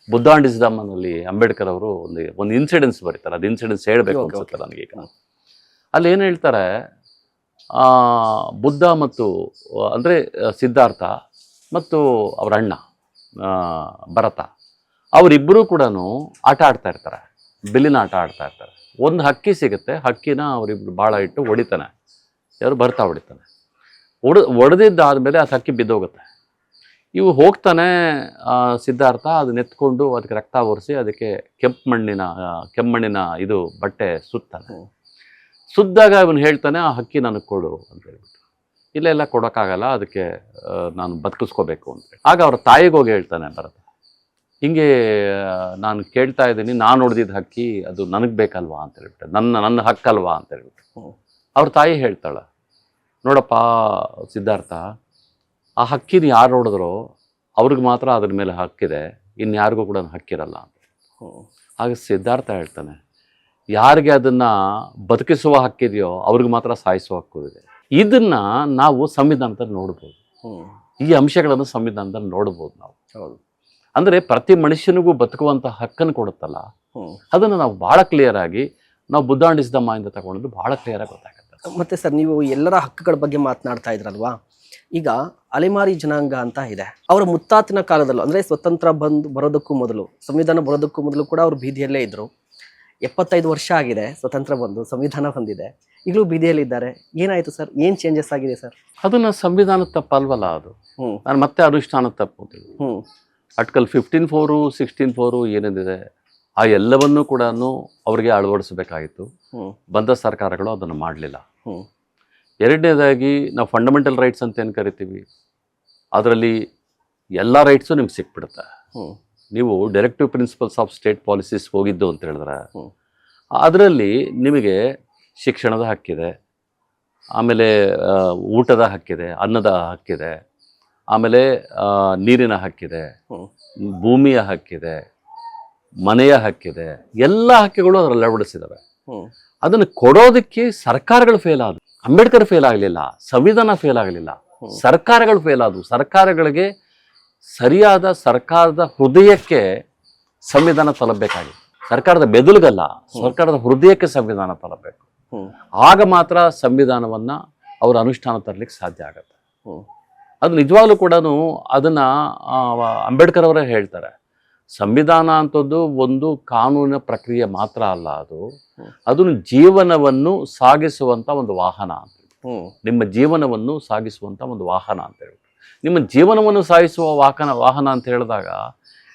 ಬುದ್ಧ ಅಂಡ್ ಇಸ್ಲಾಮನಲ್ಲಿ ಅಂಬೇಡ್ಕರ್ ಅವರು ಒಂದು ಒಂದು ಇನ್ಸಿಡೆನ್ಸ್ ಬರೀತಾರೆ. ಅದು ಇನ್ಸಿಡೆನ್ಸ್ ಹೇಳಬೇಕು ಅನ್ಸುತ್ತೆ ನನಗೆ ನನಗೀಗ. ಅಲ್ಲಿ ಏನು ಹೇಳ್ತಾರೆ ಆ, ಬುದ್ಧ ಮತ್ತು ಅಂದರೆ ಸಿದ್ಧಾರ್ಥ ಮತ್ತು ಅವರ ಅಣ್ಣ ಭರತ ಅವರಿಬ್ಬರೂ ಕೂಡ ಆಟ ಆಡ್ತಾ ಇರ್ತಾರೆ. ಬಿಲ್ಲಿನ ಆಟ ಆಡ್ತಾ ಇರ್ತಾರೆ. ಒಂದು ಹಕ್ಕಿ ಸಿಗುತ್ತೆ ಹಕ್ಕಿನ ಅವರಿಬ್ರು ಭಾಳ ಇಟ್ಟು ಹೊಡಿತಾನೆ. ಯಾರು ಬರ್ತಾ ಹೊಡಿತಾನೆ. ಒಡೆದಿದ್ದಾದ ಮೇಲೆ ಆ ಹಕ್ಕಿ ಬಿದ್ದೋಗುತ್ತೆ. ಇವು ಹೋಗ್ತಾನೆ ಸಿದ್ಧಾರ್ಥ ಅದನ್ನ ಎತ್ಕೊಂಡು ಅದಕ್ಕೆ ರಕ್ತ ಒರೆಸಿ ಅದಕ್ಕೆ ಕೆಂಪು ಮಣ್ಣಿನ ಕೆಮ್ಮಣ್ಣಿನ ಇದು ಬಟ್ಟೆ ಸುತ್ತಾನೆ. ಸುದ್ದಾಗ ಇವನು ಹೇಳ್ತಾನೆ ಆ ಹಕ್ಕಿ ನನಗೆ ಕೊಡು ಅಂತ ಹೇಳ್ಬಿಟ್ಟು. ಇಲ್ಲೆಲ್ಲ ಇಲ್ಲ ಕೊಡೋಕ್ಕಾಗಲ್ಲ ಅದಕ್ಕೆ ನಾನು ಬದುಕಿಸ್ಕೋಬೇಕು ಅಂತ ಆಗ ಅವ್ರ ತಾಯಿಗೆ ಹೋಗಿ ಹೇಳ್ತಾನೆ ಭರತ ಹಿಂಗೆ ನಾನು ಕೇಳ್ತಾ ಇದ್ದೀನಿ ನಾನು ಹೊಡೆದಿದ್ದ ಹಕ್ಕಿ ಅದು ನನಗೆ ಬೇಕಲ್ವಾ ಅಂತ ಹೇಳ್ಬಿಟ್ಟು ನನ್ನ ನನ್ನ ಹಕ್ಕಲ್ವಾ ಅಂತ ಹೇಳ್ಬಿಟ್ಟು. ಅವ್ರ ತಾಯಿ ಹೇಳ್ತಾಳೆ ನೋಡಪ್ಪ ಸಿದ್ಧಾರ್ಥ ಆ ಹಕ್ಕಿನ ಯಾರು ನೋಡಿದ್ರೋ ಅವ್ರಿಗೆ ಮಾತ್ರ ಅದ್ರ ಮೇಲೆ ಹಕ್ಕಿದೆ ಇನ್ಯಾರಿಗೂ ಕೂಡ ಹಕ್ಕಿರಲ್ಲ ಅಂತ. ಹಾಗೆ ಸಿದ್ಧಾರ್ಥ ಹೇಳ್ತಾನೆ ಯಾರಿಗೆ ಅದನ್ನು ಬದುಕಿಸುವ ಹಕ್ಕಿದೆಯೋ ಅವ್ರಿಗೆ ಮಾತ್ರ ಸಾಯಿಸುವ ಹಕ್ಕು ಇದೆ. ಇದನ್ನು ನಾವು ಸಂವಿಧಾನದಲ್ಲಿ ನೋಡ್ಬೋದು. ಈ ಅಂಶಗಳನ್ನು ಸಂವಿಧಾನದಲ್ಲಿ ನೋಡ್ಬೋದು ನಾವು. ಹೌದು. ಅಂದ್ರೆ ಪ್ರತಿ ಮನುಷ್ಯನಿಗೂ ಬದುಕುವಂಥ ಹಕ್ಕನ್ನು ಕೊಡುತ್ತಲ್ಲ. ಅದನ್ನು ನಾವು ಬಹಳ ಕ್ಲಿಯರ್ ಆಗಿ ನಾವು ಬುದ್ಧಾಂಡಿಸಿದಮ್ಮ ಇಂದ ತಗೊಂಡು ಬಹಳ ಕ್ಲಿಯರ್ ಆಗಿ ಗೊತ್ತಾಗುತ್ತೆ. ಮತ್ತೆ ಸರ್ ನೀವು ಎಲ್ಲರ ಹಕ್ಕುಗಳ ಬಗ್ಗೆ ಮಾತನಾಡ್ತಾ ಇದ್ರಲ್ವಾ? ಈಗ ಅಲೆಮಾರಿ ಜನಾಂಗ ಅಂತ ಇದೆ. ಅವರ ಮುತ್ತಾತಿನ ಕಾಲದಲ್ಲೂ ಅಂದ್ರೆ ಸ್ವತಂತ್ರ ಬಂದು ಬರೋದಕ್ಕೂ ಮೊದಲು ಸಂವಿಧಾನ ಬರೋದಕ್ಕೂ ಮೊದಲು ಕೂಡ ಅವರು ಬೀದಿಯಲ್ಲೇ ಇದ್ದರು ಎಪ್ಪತ್ತೈದು ವರ್ಷ ಆಗಿದೆ ಸ್ವತಂತ್ರ ಬಂದು ಸಂವಿಧಾನ ಬಂದಿದೆ ಈಗಲೂ ಬೀದಿಯಲ್ಲಿದ್ದಾರೆ ಏನಾಯ್ತು ಸರ್? ಏನು ಚೇಂಜಸ್ ಆಗಿದೆ ಸರ್? ಅದನ್ನ ಸಂವಿಧಾನದ ತಪ್ಪಲ್ವಲ್ಲ ಅದು? ನಾನು ಮತ್ತೆ ಅನುಷ್ಠಾನದ ತಪ್ಪು. ಹ್ಞೂ article fifteen four sixteen four ಏನೇನಿದೆ ಆ ಎಲ್ಲವನ್ನೂ ಕೂಡ ಅವರಿಗೆ ಅಳವಡಿಸಬೇಕಾಗಿತ್ತು. ಬಂದ ಸರ್ಕಾರಗಳು ಅದನ್ನು ಮಾಡಲಿಲ್ಲ. ಎರಡನೇದಾಗಿ ನಾವು ಫಂಡಮೆಂಟಲ್ ರೈಟ್ಸ್ ಅಂತ ಏನು ಕರಿತೀವಿ? ಅದರಲ್ಲಿ ಎಲ್ಲ ರೈಟ್ಸು ನಿಮ್ಗೆ ಸಿಕ್ಬಿಡುತ್ತೆ. ನೀವು directive principles of state policies ಹೋಗಿದ್ದು ಅಂತ ಹೇಳಿದ್ರೆ ಅದರಲ್ಲಿ ನಿಮಗೆ ಶಿಕ್ಷಣದ ಹಕ್ಕಿದೆ ಆಮೇಲೆ ಊಟದ ಹಕ್ಕಿದೆ ಅನ್ನದ ಹಕ್ಕಿದೆ ಆಮೇಲೆ ನೀರಿನ ಹಕ್ಕಿದೆ ಭೂಮಿಯ ಹಕ್ಕಿದೆ ಮನೆಯ ಹಕ್ಕಿದೆ ಎಲ್ಲ ಹಕ್ಕಿಗಳು ಅದರಲ್ಲಿ ಅಳವಡಿಸಿದಾವೆ. ಅದನ್ನು ಕೊಡೋದಕ್ಕೆ ಸರ್ಕಾರಗಳು ಫೇಲ್ ಆದವು ಅಂಬೇಡ್ಕರ್ ಫೇಲ್ ಆಗಲಿಲ್ಲ ಸಂವಿಧಾನ ಫೇಲ್ ಆಗಲಿಲ್ಲ ಸರ್ಕಾರಗಳು ಫೇಲ್ ಆದವು ಸರ್ಕಾರಗಳಿಗೆ ಸರಿಯಾದ ಸರ್ಕಾರದ ಹೃದಯಕ್ಕೆ ಸಂವಿಧಾನ ತಲುಪಬೇಕಾಗಿದೆ ಸರ್ಕಾರದ ಬೆದಲುಗಲ್ಲ ಸರ್ಕಾರದ ಹೃದಯಕ್ಕೆ ಸಂವಿಧಾನ ತಲುಪಬೇಕು. ಆಗ ಮಾತ್ರ ಸಂವಿಧಾನವನ್ನ ಅವರ ಅನುಷ್ಠಾನ ತರಲಿಕ್ಕೆ ಸಾಧ್ಯ ಆಗುತ್ತೆ. ಅದು ನಿಜವಾಗ್ಲೂ ಕೂಡ ಅದನ್ನ ಅಂಬೇಡ್ಕರ್ ಅವರೇ ಹೇಳ್ತಾರೆ. ಸಂವಿಧಾನ ಅಂತದ್ದು ಒಂದು ಕಾನೂನಿನ ಪ್ರಕ್ರಿಯೆ ಮಾತ್ರ ಅಲ್ಲ ಅದು. ಅದನ್ನು ಜೀವನವನ್ನು ಸಾಗಿಸುವಂತ ಒಂದು ವಾಹನ ಅಂತ ನಿಮ್ಮ ಜೀವನವನ್ನು ಸಾಗಿಸುವಂತ ಒಂದು ವಾಹನ ಅಂತ ಹೇಳಿ ನಿಮ್ಮ ಜೀವನವನ್ನು ಸಾಗಿಸುವ ವಾಹನ ವಾಹನ ಅಂತ ಹೇಳಿದಾಗ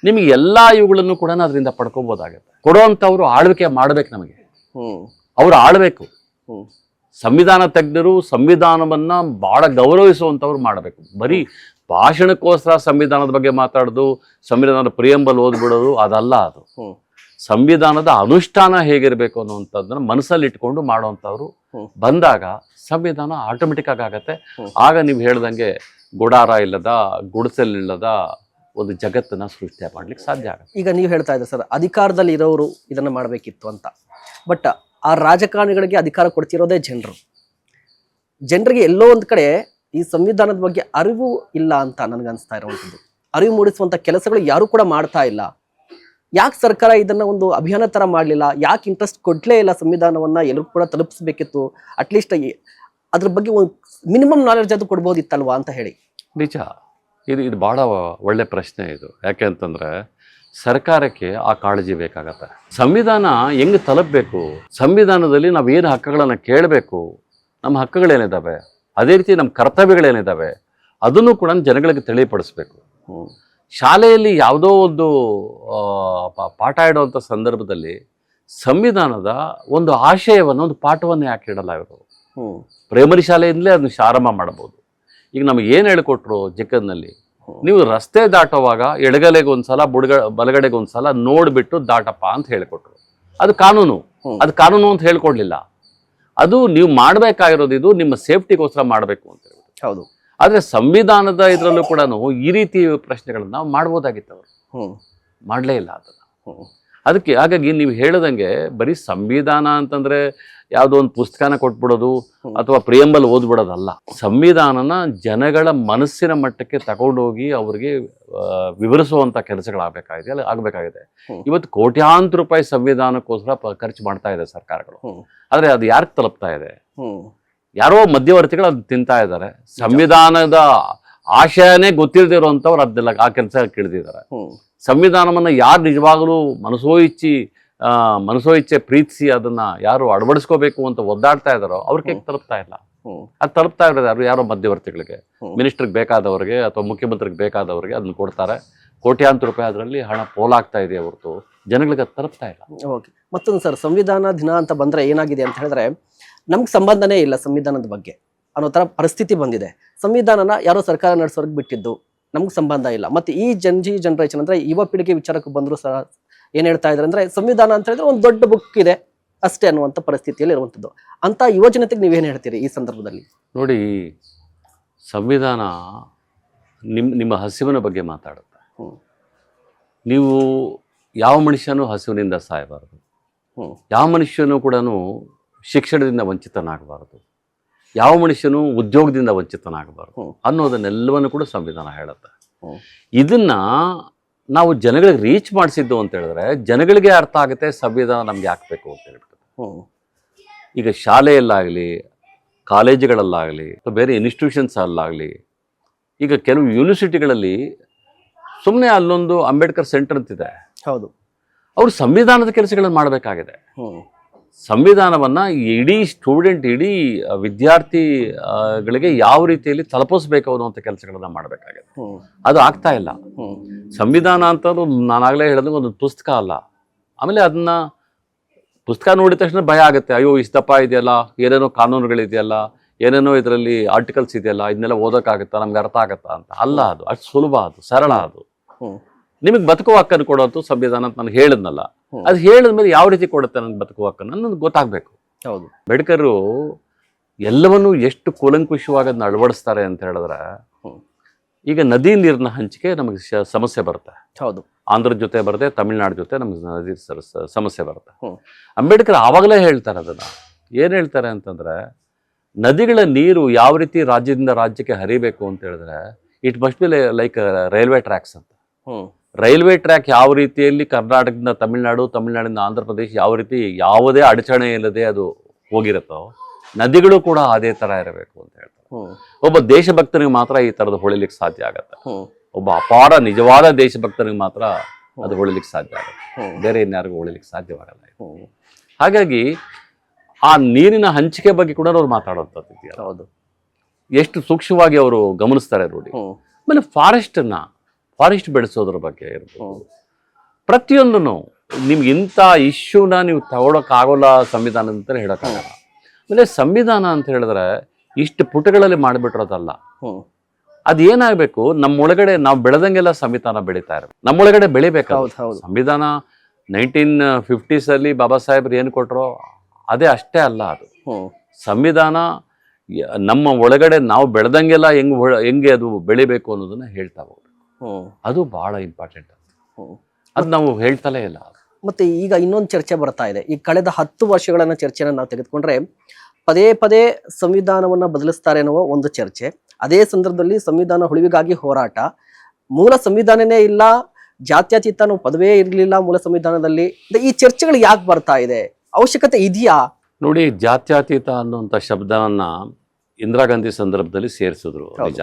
ನಿಮಗೆ ಎಲ್ಲಾ ಇವುಗಳನ್ನು ಕೂಡ ಅದರಿಂದ ಪಡ್ಕೋಬೋದಾಗುತ್ತೆ. ಕೊಡುವಂಥವ್ರು ಆಳ್ವಿಕೆ ಮಾಡ್ಬೇಕು ನಮಗೆ. ಅವ್ರು ಆಳ್ಬೇಕು. ಸಂವಿಧಾನ ತಜ್ಞರು ಸಂವಿಧಾನವನ್ನ ಬಹಳ ಗೌರವಿಸುವಂಥವ್ರು ಮಾಡಬೇಕು. ಬರೀ ಭಾಷಣಕ್ಕೋಸ್ಕರ ಸಂವಿಧಾನದ ಬಗ್ಗೆ ಮಾತಾಡೋದು ಸಂವಿಧಾನದ ಪ್ರಿಯಂಬಲ್ ಓದ್ಬಿಡೋದು ಅದಲ್ಲ ಅದು. ಸಂವಿಧಾನದ ಅನುಷ್ಠಾನ ಹೇಗಿರಬೇಕು ಅನ್ನುವಂಥದ್ದನ್ನ ಮನಸ್ಸಲ್ಲಿ ಇಟ್ಕೊಂಡು ಮಾಡುವಂಥವ್ರು ಬಂದಾಗ ಸಂವಿಧಾನ ಆಟೋಮೆಟಿಕ್ ಆಗಿ ಆಗತ್ತೆ. ಆಗ ನೀವು ಹೇಳ್ದಂಗೆ ಗುಡಾರ ಇಲ್ಲದ ಗುಡಿಸಲಿಲ್ಲದ ಒಂದು ಜಗತ್ತನ್ನ ಸೃಷ್ಟಿ ಮಾಡ್ಲಿಕ್ಕೆ ಸಾಧ್ಯ ಆಗುತ್ತೆ. ಈಗ ನೀವು ಹೇಳ್ತಾ ಇದ್ದೀರ ಸರ್ ಅಧಿಕಾರದಲ್ಲಿ ಇರೋರು ಇದನ್ನ ಮಾಡಬೇಕಿತ್ತು ಅಂತ. ಬಟ್ ಆ ರಾಜಕಾರಣಿಗಳಿಗೆ ಅಧಿಕಾರ ಕೊಡ್ತಿರೋದೇ ಜನರು. ಜನರಿಗೆ ಎಲ್ಲೋ ಒಂದು ಕಡೆ ಈ ಸಂವಿಧಾನದ ಬಗ್ಗೆ ಅರಿವು ಇಲ್ಲ ಅಂತ ನನಗೆ ಅನಿಸ್ತಾ ಇರುವಂಥದ್ದು. ಅರಿವು ಮೂಡಿಸುವಂಥ ಕೆಲಸಗಳು ಯಾರೂ ಕೂಡ ಮಾಡ್ತಾ ಇಲ್ಲ. ಯಾಕೆ ಸರ್ಕಾರ ಇದನ್ನ ಒಂದು ಅಭಿಯಾನ ಥರ ಮಾಡಲಿಲ್ಲ? ಯಾಕೆ ಇಂಟ್ರೆಸ್ಟ್ ಕೊಡಲೇ ಇಲ್ಲ ಸಂವಿಧಾನವನ್ನು? ಎಲ್ಲರೂ ಕೂಡ ತಲುಪಿಸ್ಬೇಕಿತ್ತು. ಅಟ್ಲೀಸ್ಟ್ ಅದ್ರ ಬಗ್ಗೆ ಒಂದು ಮಿನಿಮಮ್ ನಾಲೆಡ್ಜ್ ಅದು ಕೊಡ್ಬೋದಿತ್ತಲ್ವಾ ಅಂತ ಹೇಳಿ. ನಿಜ. ಇದು ಇದು ಭಾಳ ಒಳ್ಳೆ ಪ್ರಶ್ನೆ ಇದು. ಯಾಕೆ ಅಂತಂದ್ರೆ ಸರ್ಕಾರಕ್ಕೆ ಆ ಕಾಳಜಿ ಬೇಕಾಗತ್ತೆ. ಸಂವಿಧಾನ ಹೆಂಗ್ ತಲುಪಬೇಕು? ಸಂವಿಧಾನದಲ್ಲಿ ನಾವು ಏನು ಹಕ್ಕುಗಳನ್ನು ಕೇಳಬೇಕು? ನಮ್ಮ ಹಕ್ಕುಗಳೇನಿದ್ದಾವೆ ಅದೇ ರೀತಿ ನಮ್ಮ ಕರ್ತವ್ಯಗಳೇನಿದ್ದಾವೆ ಅದನ್ನು ಕೂಡ ಜನಗಳಿಗೆ ತಿಳಿಪಡಿಸ್ಬೇಕು. ಶಾಲೆಯಲ್ಲಿ ಯಾವುದೋ ಒಂದು ಪ- ಪಾಠ ಇಡುವಂಥ ಸಂದರ್ಭದಲ್ಲಿ ಸಂವಿಧಾನದ ಒಂದು ಆಶಯವನ್ನು ಒಂದು ಪಾಠವನ್ನು ಯಾಕೆ ಇಡಲ್ಲ ಇವರು ಪ್ರೈಮರಿ ಶಾಲೆಯಿಂದಲೇ ಅದನ್ನು ಆರಂಭ ಮಾಡ್ಬೋದು ಈಗ ನಮಗೆ ಏನು ಹೇಳಿಕೊಟ್ರು ಚಿಕ್ಕದ್ನಲ್ಲಿ ಹ್ಮ್. ನೀವು ರಸ್ತೆ ದಾಟುವಾಗ ಎಡಗಲೆಗೆ ಒಂದ್ಸಲ ಬುಡಗ ಬಲಗಡೆಗೆ ಒಂದ್ಸಲ ನೋಡ್ಬಿಟ್ಟು ದಾಟಪ್ಪ ಅಂತ ಹೇಳಿಕೊಟ್ರು. ಅದು ಕಾನೂನು. ಅದು ಕಾನೂನು ಅಂತ ಹೇಳ್ಕೊಡ್ಲಿಲ್ಲ. ಅದು ನೀವು ಮಾಡಬೇಕಾಗಿರೋದು ಇದು ನಿಮ್ಮ ಸೇಫ್ಟಿಗೋಸ್ಕರ ಮಾಡಬೇಕು ಅಂತ ಹೇಳಿ ಹೌದು. ಆದ್ರೆ ಸಂವಿಧಾನದ ಇದರಲ್ಲೂ ಕೂಡ ಈ ರೀತಿ ಪ್ರಶ್ನೆಗಳನ್ನ ನಾವು ಮಾಡ್ಬೋದಾಗಿತ್ತು ಅವರು. ಮಾಡಲೇ ಇಲ್ಲ ಅದನ್ನ. ಅದಕ್ಕೆ ಹಾಗಾಗಿ ನೀವು ಹೇಳದಂಗೆ ಬರೀ ಸಂವಿಧಾನ ಅಂತಂದ್ರೆ ಯಾವುದೋ ಒಂದು ಪುಸ್ತಕನ ಕೊಟ್ಬಿಡೋದು ಅಥವಾ ಪ್ರಿಯಂಬಲ್ ಓದ್ಬಿಡೋದಲ್ಲ. ಸಂವಿಧಾನನ ಜನಗಳ ಮನಸ್ಸಿನ ಮಟ್ಟಕ್ಕೆ ತಗೊಂಡೋಗಿ ಅವ್ರಿಗೆ ವಿವರಿಸುವಂಥ ವಿವರಿಸುವಂತ ಕೆಲಸಗಳಾಗಬೇಕಾಗಿದೆ ಅಲ್ಲಿ ಆಗಬೇಕಾಗಿದೆ. ಇವತ್ತು ಕೋಟ್ಯಾಂತರ ರೂಪಾಯಿ ಸಂವಿಧಾನಕ್ಕೋಸ್ಕರ ಖರ್ಚು ಮಾಡ್ತಾ ಇದೆ ಸರ್ಕಾರಗಳು. ಆದರೆ ಅದು ಯಾರಿಗೆ ತಲುಪ್ತಾ ಇದೆ? ಯಾರೋ ಮಧ್ಯವರ್ತಿಗಳು ಅದು ತಿಂತಾ ಇದ್ದಾರೆ. ಸಂವಿಧಾನದ ಆಶಯನೇ ಗೊತ್ತಿಲ್ಲದೆ ಇರುವಂತವ್ರು ಅದೆಲ್ಲ ಆ ಕೆಲಸ ಕೇಳಿದಿದ್ದಾರೆ ಸಂವಿಧಾನವನ್ನ ಯಾರು ನಿಜವಾಗಲೂ ಮನಸೋ ಇಚ್ಚಿ ಆ, ಮನಸೋ ಇಚ್ಛೆ ಪ್ರೀತಿಸಿ ಅದನ್ನ ಯಾರು ಅಳವಡಿಸ್ಕೋಬೇಕು ಅಂತ ಒದ್ದಾಡ್ತಾ ಇದ್ದಾರೋ ಅವ್ರಿಗೆ ತಲುಪ್ತಾ ಇಲ್ಲ. ಅದು ತಲುಪ್ತಾ ಇರೋದು ಯಾರು ಯಾರೋ ಮಧ್ಯವರ್ತಿಗಳಿಗೆ. ಮಿನಿಸ್ಟ್ರಿಗೆ ಬೇಕಾದವರಿಗೆ ಅಥವಾ ಮುಖ್ಯಮಂತ್ರಿಗೆ ಬೇಕಾದವರಿಗೆ ಅದನ್ನ ಕೊಡ್ತಾರೆ. ಕೋಟ್ಯಾಂತರ ರೂಪಾಯಿ ಅದರಲ್ಲಿ ಹಣ ಪೋಲಾಗ್ತಾ ಇದೆ ಹೊರತು ಜನಗಳಿಗೆ ಅದು ತಲುಪ್ತಾ ಇಲ್ಲ. ಓಕೆ. ಮತ್ತೊಂದು ಸರ್ ಸಂವಿಧಾನ ದಿನ ಅಂತ ಬಂದ್ರೆ ಏನಾಗಿದೆ ಅಂತ ಹೇಳಿದ್ರೆ ನಮ್ಗೆ ಸಂಬಂಧನೇ ಇಲ್ಲ ಸಂವಿಧಾನದ ಬಗ್ಗೆ. ಅನ್ನೋ ತರ ಪರಿಸ್ಥಿತಿ ಬಂದಿದೆ. ಸಂವಿಧಾನನ ಯಾರೋ ಸರ್ಕಾರ ನಡೆಸೋರ್ಗೆ ಬಿಟ್ಟಿದ್ದು ನಮ್ಗೆ ಸಂಬಂಧ ಇಲ್ಲ. ಮತ್ತೆ ಈ ಜನ್ಜಿ ಜನರೇಷನ್ ಅಂದ್ರೆ ಯುವ ಪೀಳಿಗೆ ವಿಚಾರಕ್ಕೆ ಬಂದರೂ ಸಹ ಏನ್ ಹೇಳ್ತಾ ಇದ್ದಾರೆ ಅಂದ್ರೆ ಸಂವಿಧಾನ ಅಂತ ಹೇಳಿದ್ರೆ ಒಂದು ದೊಡ್ಡ ಬುಕ್ ಇದೆ ಅಷ್ಟೇ ಅನ್ನುವಂಥ ಪರಿಸ್ಥಿತಿಯಲ್ಲಿ ಇರುವಂಥದ್ದು ಅಂತ ಯುವಜನತೆಗೆ ನೀವೇನ್ ಹೇಳ್ತೀರಿ ಈ ಸಂದರ್ಭದಲ್ಲಿ? ನೋಡಿ ಸಂವಿಧಾನ ನಿಮ್ಮ ನಿಮ್ಮ ಹಸಿವಿನ ಬಗ್ಗೆ ಮಾತಾಡುತ್ತೆ. ನೀವು ಯಾವ ಮನುಷ್ಯನೂ ಹಸಿವಿನಿಂದ ಸಾಯಬಾರದು. ಯಾವ ಮನುಷ್ಯನೂ ಕೂಡ ಶಿಕ್ಷಣದಿಂದ ವಂಚಿತನಾಗಬಾರದು. ಯಾವ ಮನುಷ್ಯನೂ ಉದ್ಯೋಗದಿಂದ ವಂಚಿತನಾಗಬಾರದು. ಅನ್ನೋದನ್ನೆಲ್ಲವನ್ನು ಕೂಡ ಸಂವಿಧಾನ ಹೇಳುತ್ತೆ. ಇದನ್ನ ನಾವು ಜನಗಳಿಗೆ ರೀಚ್ ಮಾಡಿಸಿದ್ದು ಅಂತ ಹೇಳಿದ್ರೆ ಜನಗಳಿಗೆ ಅರ್ಥ ಆಗುತ್ತೆ ಸಂವಿಧಾನ ನಮ್ಗೆ ಹಾಕ್ಬೇಕು ಅಂತ ಹೇಳ್ಬಿಟ್ಟು. ಹ್ಞೂ ಈಗ ಶಾಲೆಯಲ್ಲಾಗಲಿ ಕಾಲೇಜುಗಳಲ್ಲಾಗಲಿ ಅಥವಾ ಬೇರೆ ಇನ್ಸ್ಟಿಟ್ಯೂಷನ್ಸ್ ಅಲ್ಲಾಗಲಿ ಈಗ ಕೆಲವು ಯೂನಿವರ್ಸಿಟಿಗಳಲ್ಲಿ ಸುಮ್ಮನೆ ಅಲ್ಲೊಂದು ಅಂಬೇಡ್ಕರ್ ಸೆಂಟರ್ ಅಂತಿದೆ. ಹೌದು. ಅವರು ಸಂವಿಧಾನದ ಕೆಲಸಗಳನ್ನು ಮಾಡಬೇಕಾಗಿದೆ. ಸಂವಿಧಾನವನ್ನ ಇಡೀ ಸ್ಟೂಡೆಂಟ್ ಇಡೀ ವಿದ್ಯಾರ್ಥಿಗಳಿಗೆ ಯಾವ ರೀತಿಯಲ್ಲಿ ತಲುಪಿಸ್ಬೇಕು ಅನ್ನುವಂಥ ಕೆಲಸಗಳನ್ನು ಮಾಡಬೇಕಾಗಿದೆ ಅದು ಆಗ್ತಾ ಇಲ್ಲ. ಸಂವಿಧಾನ ಅಂತ ನಾನಾಗಲೇ ಹೇಳಿದಂಗೆ ಒಂದು ಪುಸ್ತಕ ಅಲ್ಲ. ಆಮೇಲೆ ಅದನ್ನ ಪುಸ್ತಕ ನೋಡಿದ ತಕ್ಷಣ ಭಯ ಆಗುತ್ತೆ. ಅಯ್ಯೋ ಇಷ್ಟಪ್ಪ ಇದೆಯಲ್ಲ? ಏನೇನೋ ಕಾನೂನುಗಳಿದೆಯಲ್ಲ? ಏನೇನೋ ಇದರಲ್ಲಿ ಆರ್ಟಿಕಲ್ಸ್ ಇದೆಯಲ್ಲ? ಇದನ್ನೆಲ್ಲ ಓದೋಕ್ಕಾಗತ್ತಾ? ನಮ್ಗೆ ಅರ್ಥ ಆಗುತ್ತಾ ಅಂತ? ಅಲ್ಲ ಅದು. ಅಷ್ಟು ಸುಲಭ ಅದು. ಸರಳ ಅದು. ನಿಮಗೆ ಬದುಕುವ ಹಕ್ಕನ್ನು ಕೊಡೋದು ಸಂವಿಧಾನ ಅಂತ ನಾನು ಹೇಳಿದ್ನಲ್ಲ. ಹ್ಮ್. ಹೇಳಿದ ಮೇಲೆ ಯಾವ ರೀತಿ ಕೊಡುತ್ತೆ ನನ್ನ ಬದುಕುವ ನನ್ನದು ಗೊತ್ತಾಗಬೇಕು. ಹೌದು. ಅಂಬೇಡ್ಕರು ಎಲ್ಲವನ್ನೂ ಎಷ್ಟು ಕೂಲಂಕುಷವಾಗಿ ಅದನ್ನ ಅಳವಡಿಸ್ತಾರೆ ಅಂತ ಹೇಳಿದ್ರೆ ಈಗ ನದಿ ನೀರಿನ ಹಂಚಿಕೆ ನಮಗೆ ಸಮಸ್ಯೆ ಬರುತ್ತೆ. ಹೌದು. ಆಂಧ್ರ ಜೊತೆ ಬರುತ್ತೆ ತಮಿಳ್ನಾಡು ಜೊತೆ ನಮಗೆ ನದಿ ಸಮಸ್ಯೆ ಬರುತ್ತೆ. ಅಂಬೇಡ್ಕರ್ ಆವಾಗಲೇ ಹೇಳ್ತಾರೆ ಅದನ್ನ. ಏನು ಹೇಳ್ತಾರೆ ಅಂತಂದ್ರೆ ನದಿಗಳ ನೀರು ಯಾವ ರೀತಿ ರಾಜ್ಯದಿಂದ ರಾಜ್ಯಕ್ಕೆ ಹರಿಬೇಕು ಅಂತ ಹೇಳಿದ್ರೆ it must be like railway tracks ಅಂತ. ಹ್ಮ್. ರೈಲ್ವೆ ಟ್ರ್ಯಾಕ್ ಯಾವ ರೀತಿಯಲ್ಲಿ ಕರ್ನಾಟಕದಿಂದ ತಮಿಳುನಾಡು ತಮಿಳುನಾಡಿನಿಂದ ಆಂಧ್ರ ಪ್ರದೇಶ ಯಾವ ರೀತಿ ಯಾವುದೇ ಅಡಚಣೆ ಇಲ್ಲದೆ ಅದು ಹೋಗಿರುತ್ತೋ ನದಿಗಳು ಕೂಡ ಅದೇ ತರ ಇರಬೇಕು ಅಂತ ಹೇಳ್ತಾರೆ. ಒಬ್ಬ ದೇಶಭಕ್ತನಿಗೆ ಮಾತ್ರ ಈ ತರದ್ದು ಹೊಳಿಲಿಕ್ಕೆ ಸಾಧ್ಯ ಆಗತ್ತೆ. ಒಬ್ಬ ಅಪಾರ ನಿಜವಾದ ದೇಶಭಕ್ತನಿಗೆ ಮಾತ್ರ ಅದು ಹೊಳಿಲಿಕ್ಕೆ ಸಾಧ್ಯ ಆಗುತ್ತೆ. ಬೇರೆ ಇನ್ಯಾರಿಗೂ ಹೊಳಿಲಿಕ್ಕೆ ಸಾಧ್ಯವಾಗಲ್ಲ ಹಾಗಾಗಿ ಆ ನೀರಿನ ಹಂಚಿಕೆ ಬಗ್ಗೆ ಕೂಡ ಅವ್ರು ಮಾತಾಡುವಂಥದ್ದು. ಹೌದು. ಎಷ್ಟು ಸೂಕ್ಷ್ಮವಾಗಿ ಅವರು ಗಮನಿಸ್ತಾರೆ ನೋಡಿ. ಆಮೇಲೆ ಫಾರೆಸ್ಟನ್ನ ಫಾರೆಸ್ಟ್ ಬೆಳೆಸೋದ್ರ ಬಗ್ಗೆ ಇರ್ಬೋದು. ಹ್ಮ್ ಪ್ರತಿಯೊಂದನ್ನು ನಿಮ್ಗೆ ಇಂಥ ಇಶ್ಯೂನ ನೀವು ತಗೊಳಕ್ಕಾಗೋಲ್ಲ ಸಂವಿಧಾನ ಅಂತ ಹೇಳೋಕ್ಕಾಗಲ್ಲ. ಆಮೇಲೆ ಸಂವಿಧಾನ ಅಂತ ಹೇಳಿದ್ರೆ ಇಷ್ಟು ಪುಟಗಳಲ್ಲಿ ಮಾಡಿಬಿಟ್ರೋದಲ್ಲ ಅದೇನಾಗಬೇಕು ನಮ್ಮೊಳಗಡೆ ನಾವು ಬೆಳೆದಂಗೆಲ್ಲ ಸಂವಿಧಾನ ಬೆಳೀತಾ ಇರಬೇಕು ನಮ್ಮೊಳಗಡೆ ಬೆಳಿಬೇಕು ಸಂವಿಧಾನ ನೈನ್ಟೀನ್ ಫಿಫ್ಟೀಸಲ್ಲಿ ಬಾಬಾ ಸಾಹೇಬ್ರು ಏನು ಕೊಟ್ಟರು ಅದೇ ಅಷ್ಟೇ ಅಲ್ಲ ಅದು. ಸಂವಿಧಾನ ನಮ್ಮ ಒಳಗಡೆ ನಾವು ಬೆಳೆದಂಗೆಲ್ಲ ಹೆಂಗೆ ಹೆಂಗೆ ಅದು ಬೆಳಿಬೇಕು ಅನ್ನೋದನ್ನ ಹೇಳ್ತಾ ಹ್ಮ್ ಅದು ಬಹಳ ಇಂಪಾರ್ಟೆಂಟ್ ಅದು ನಾವು ಹೇಳ್ತಲೇ ಇಲ್ಲ. ಮತ್ತೆ ಈಗ ಇನ್ನೊಂದು ಚರ್ಚೆ ಬರ್ತಾ ಇದೆ. ಈ ಕಳೆದ ಹತ್ತು ವರ್ಷಗಳನ್ನ ಚರ್ಚೆನ ನಾವು ತೆಗೆದುಕೊಂಡ್ರೆ ಪದೇ ಪದೇ ಸಂವಿಧಾನವನ್ನ ಬದಲಿಸ್ತಾರೆ ಅನ್ನುವ ಒಂದು ಚರ್ಚೆ. ಅದೇ ಸಂದರ್ಭದಲ್ಲಿ ಸಂವಿಧಾನ ಉಳಿವಿಗಾಗಿ ಹೋರಾಟ. ಮೂಲ ಸಂವಿಧಾನನೇ ಇಲ್ಲ. ಜಾತ್ಯತೀತ ಪದವೇ ಇರಲಿಲ್ಲ ಮೂಲ ಸಂವಿಧಾನದಲ್ಲಿ. ಈ ಚರ್ಚೆಗಳು ಯಾಕೆ ಬರ್ತಾ ಇದೆ? ಅವಶ್ಯಕತೆ ಇದೆಯಾ? ನೋಡಿ ಜಾತ್ಯತೀತ ಅನ್ನುವಂಥ ಶಬ್ದವನ್ನ ಇಂದಿರಾ ಗಾಂಧಿ ಸಂದರ್ಭದಲ್ಲಿ ಸೇರಿಸಿದ್ರು. ನಿಜ.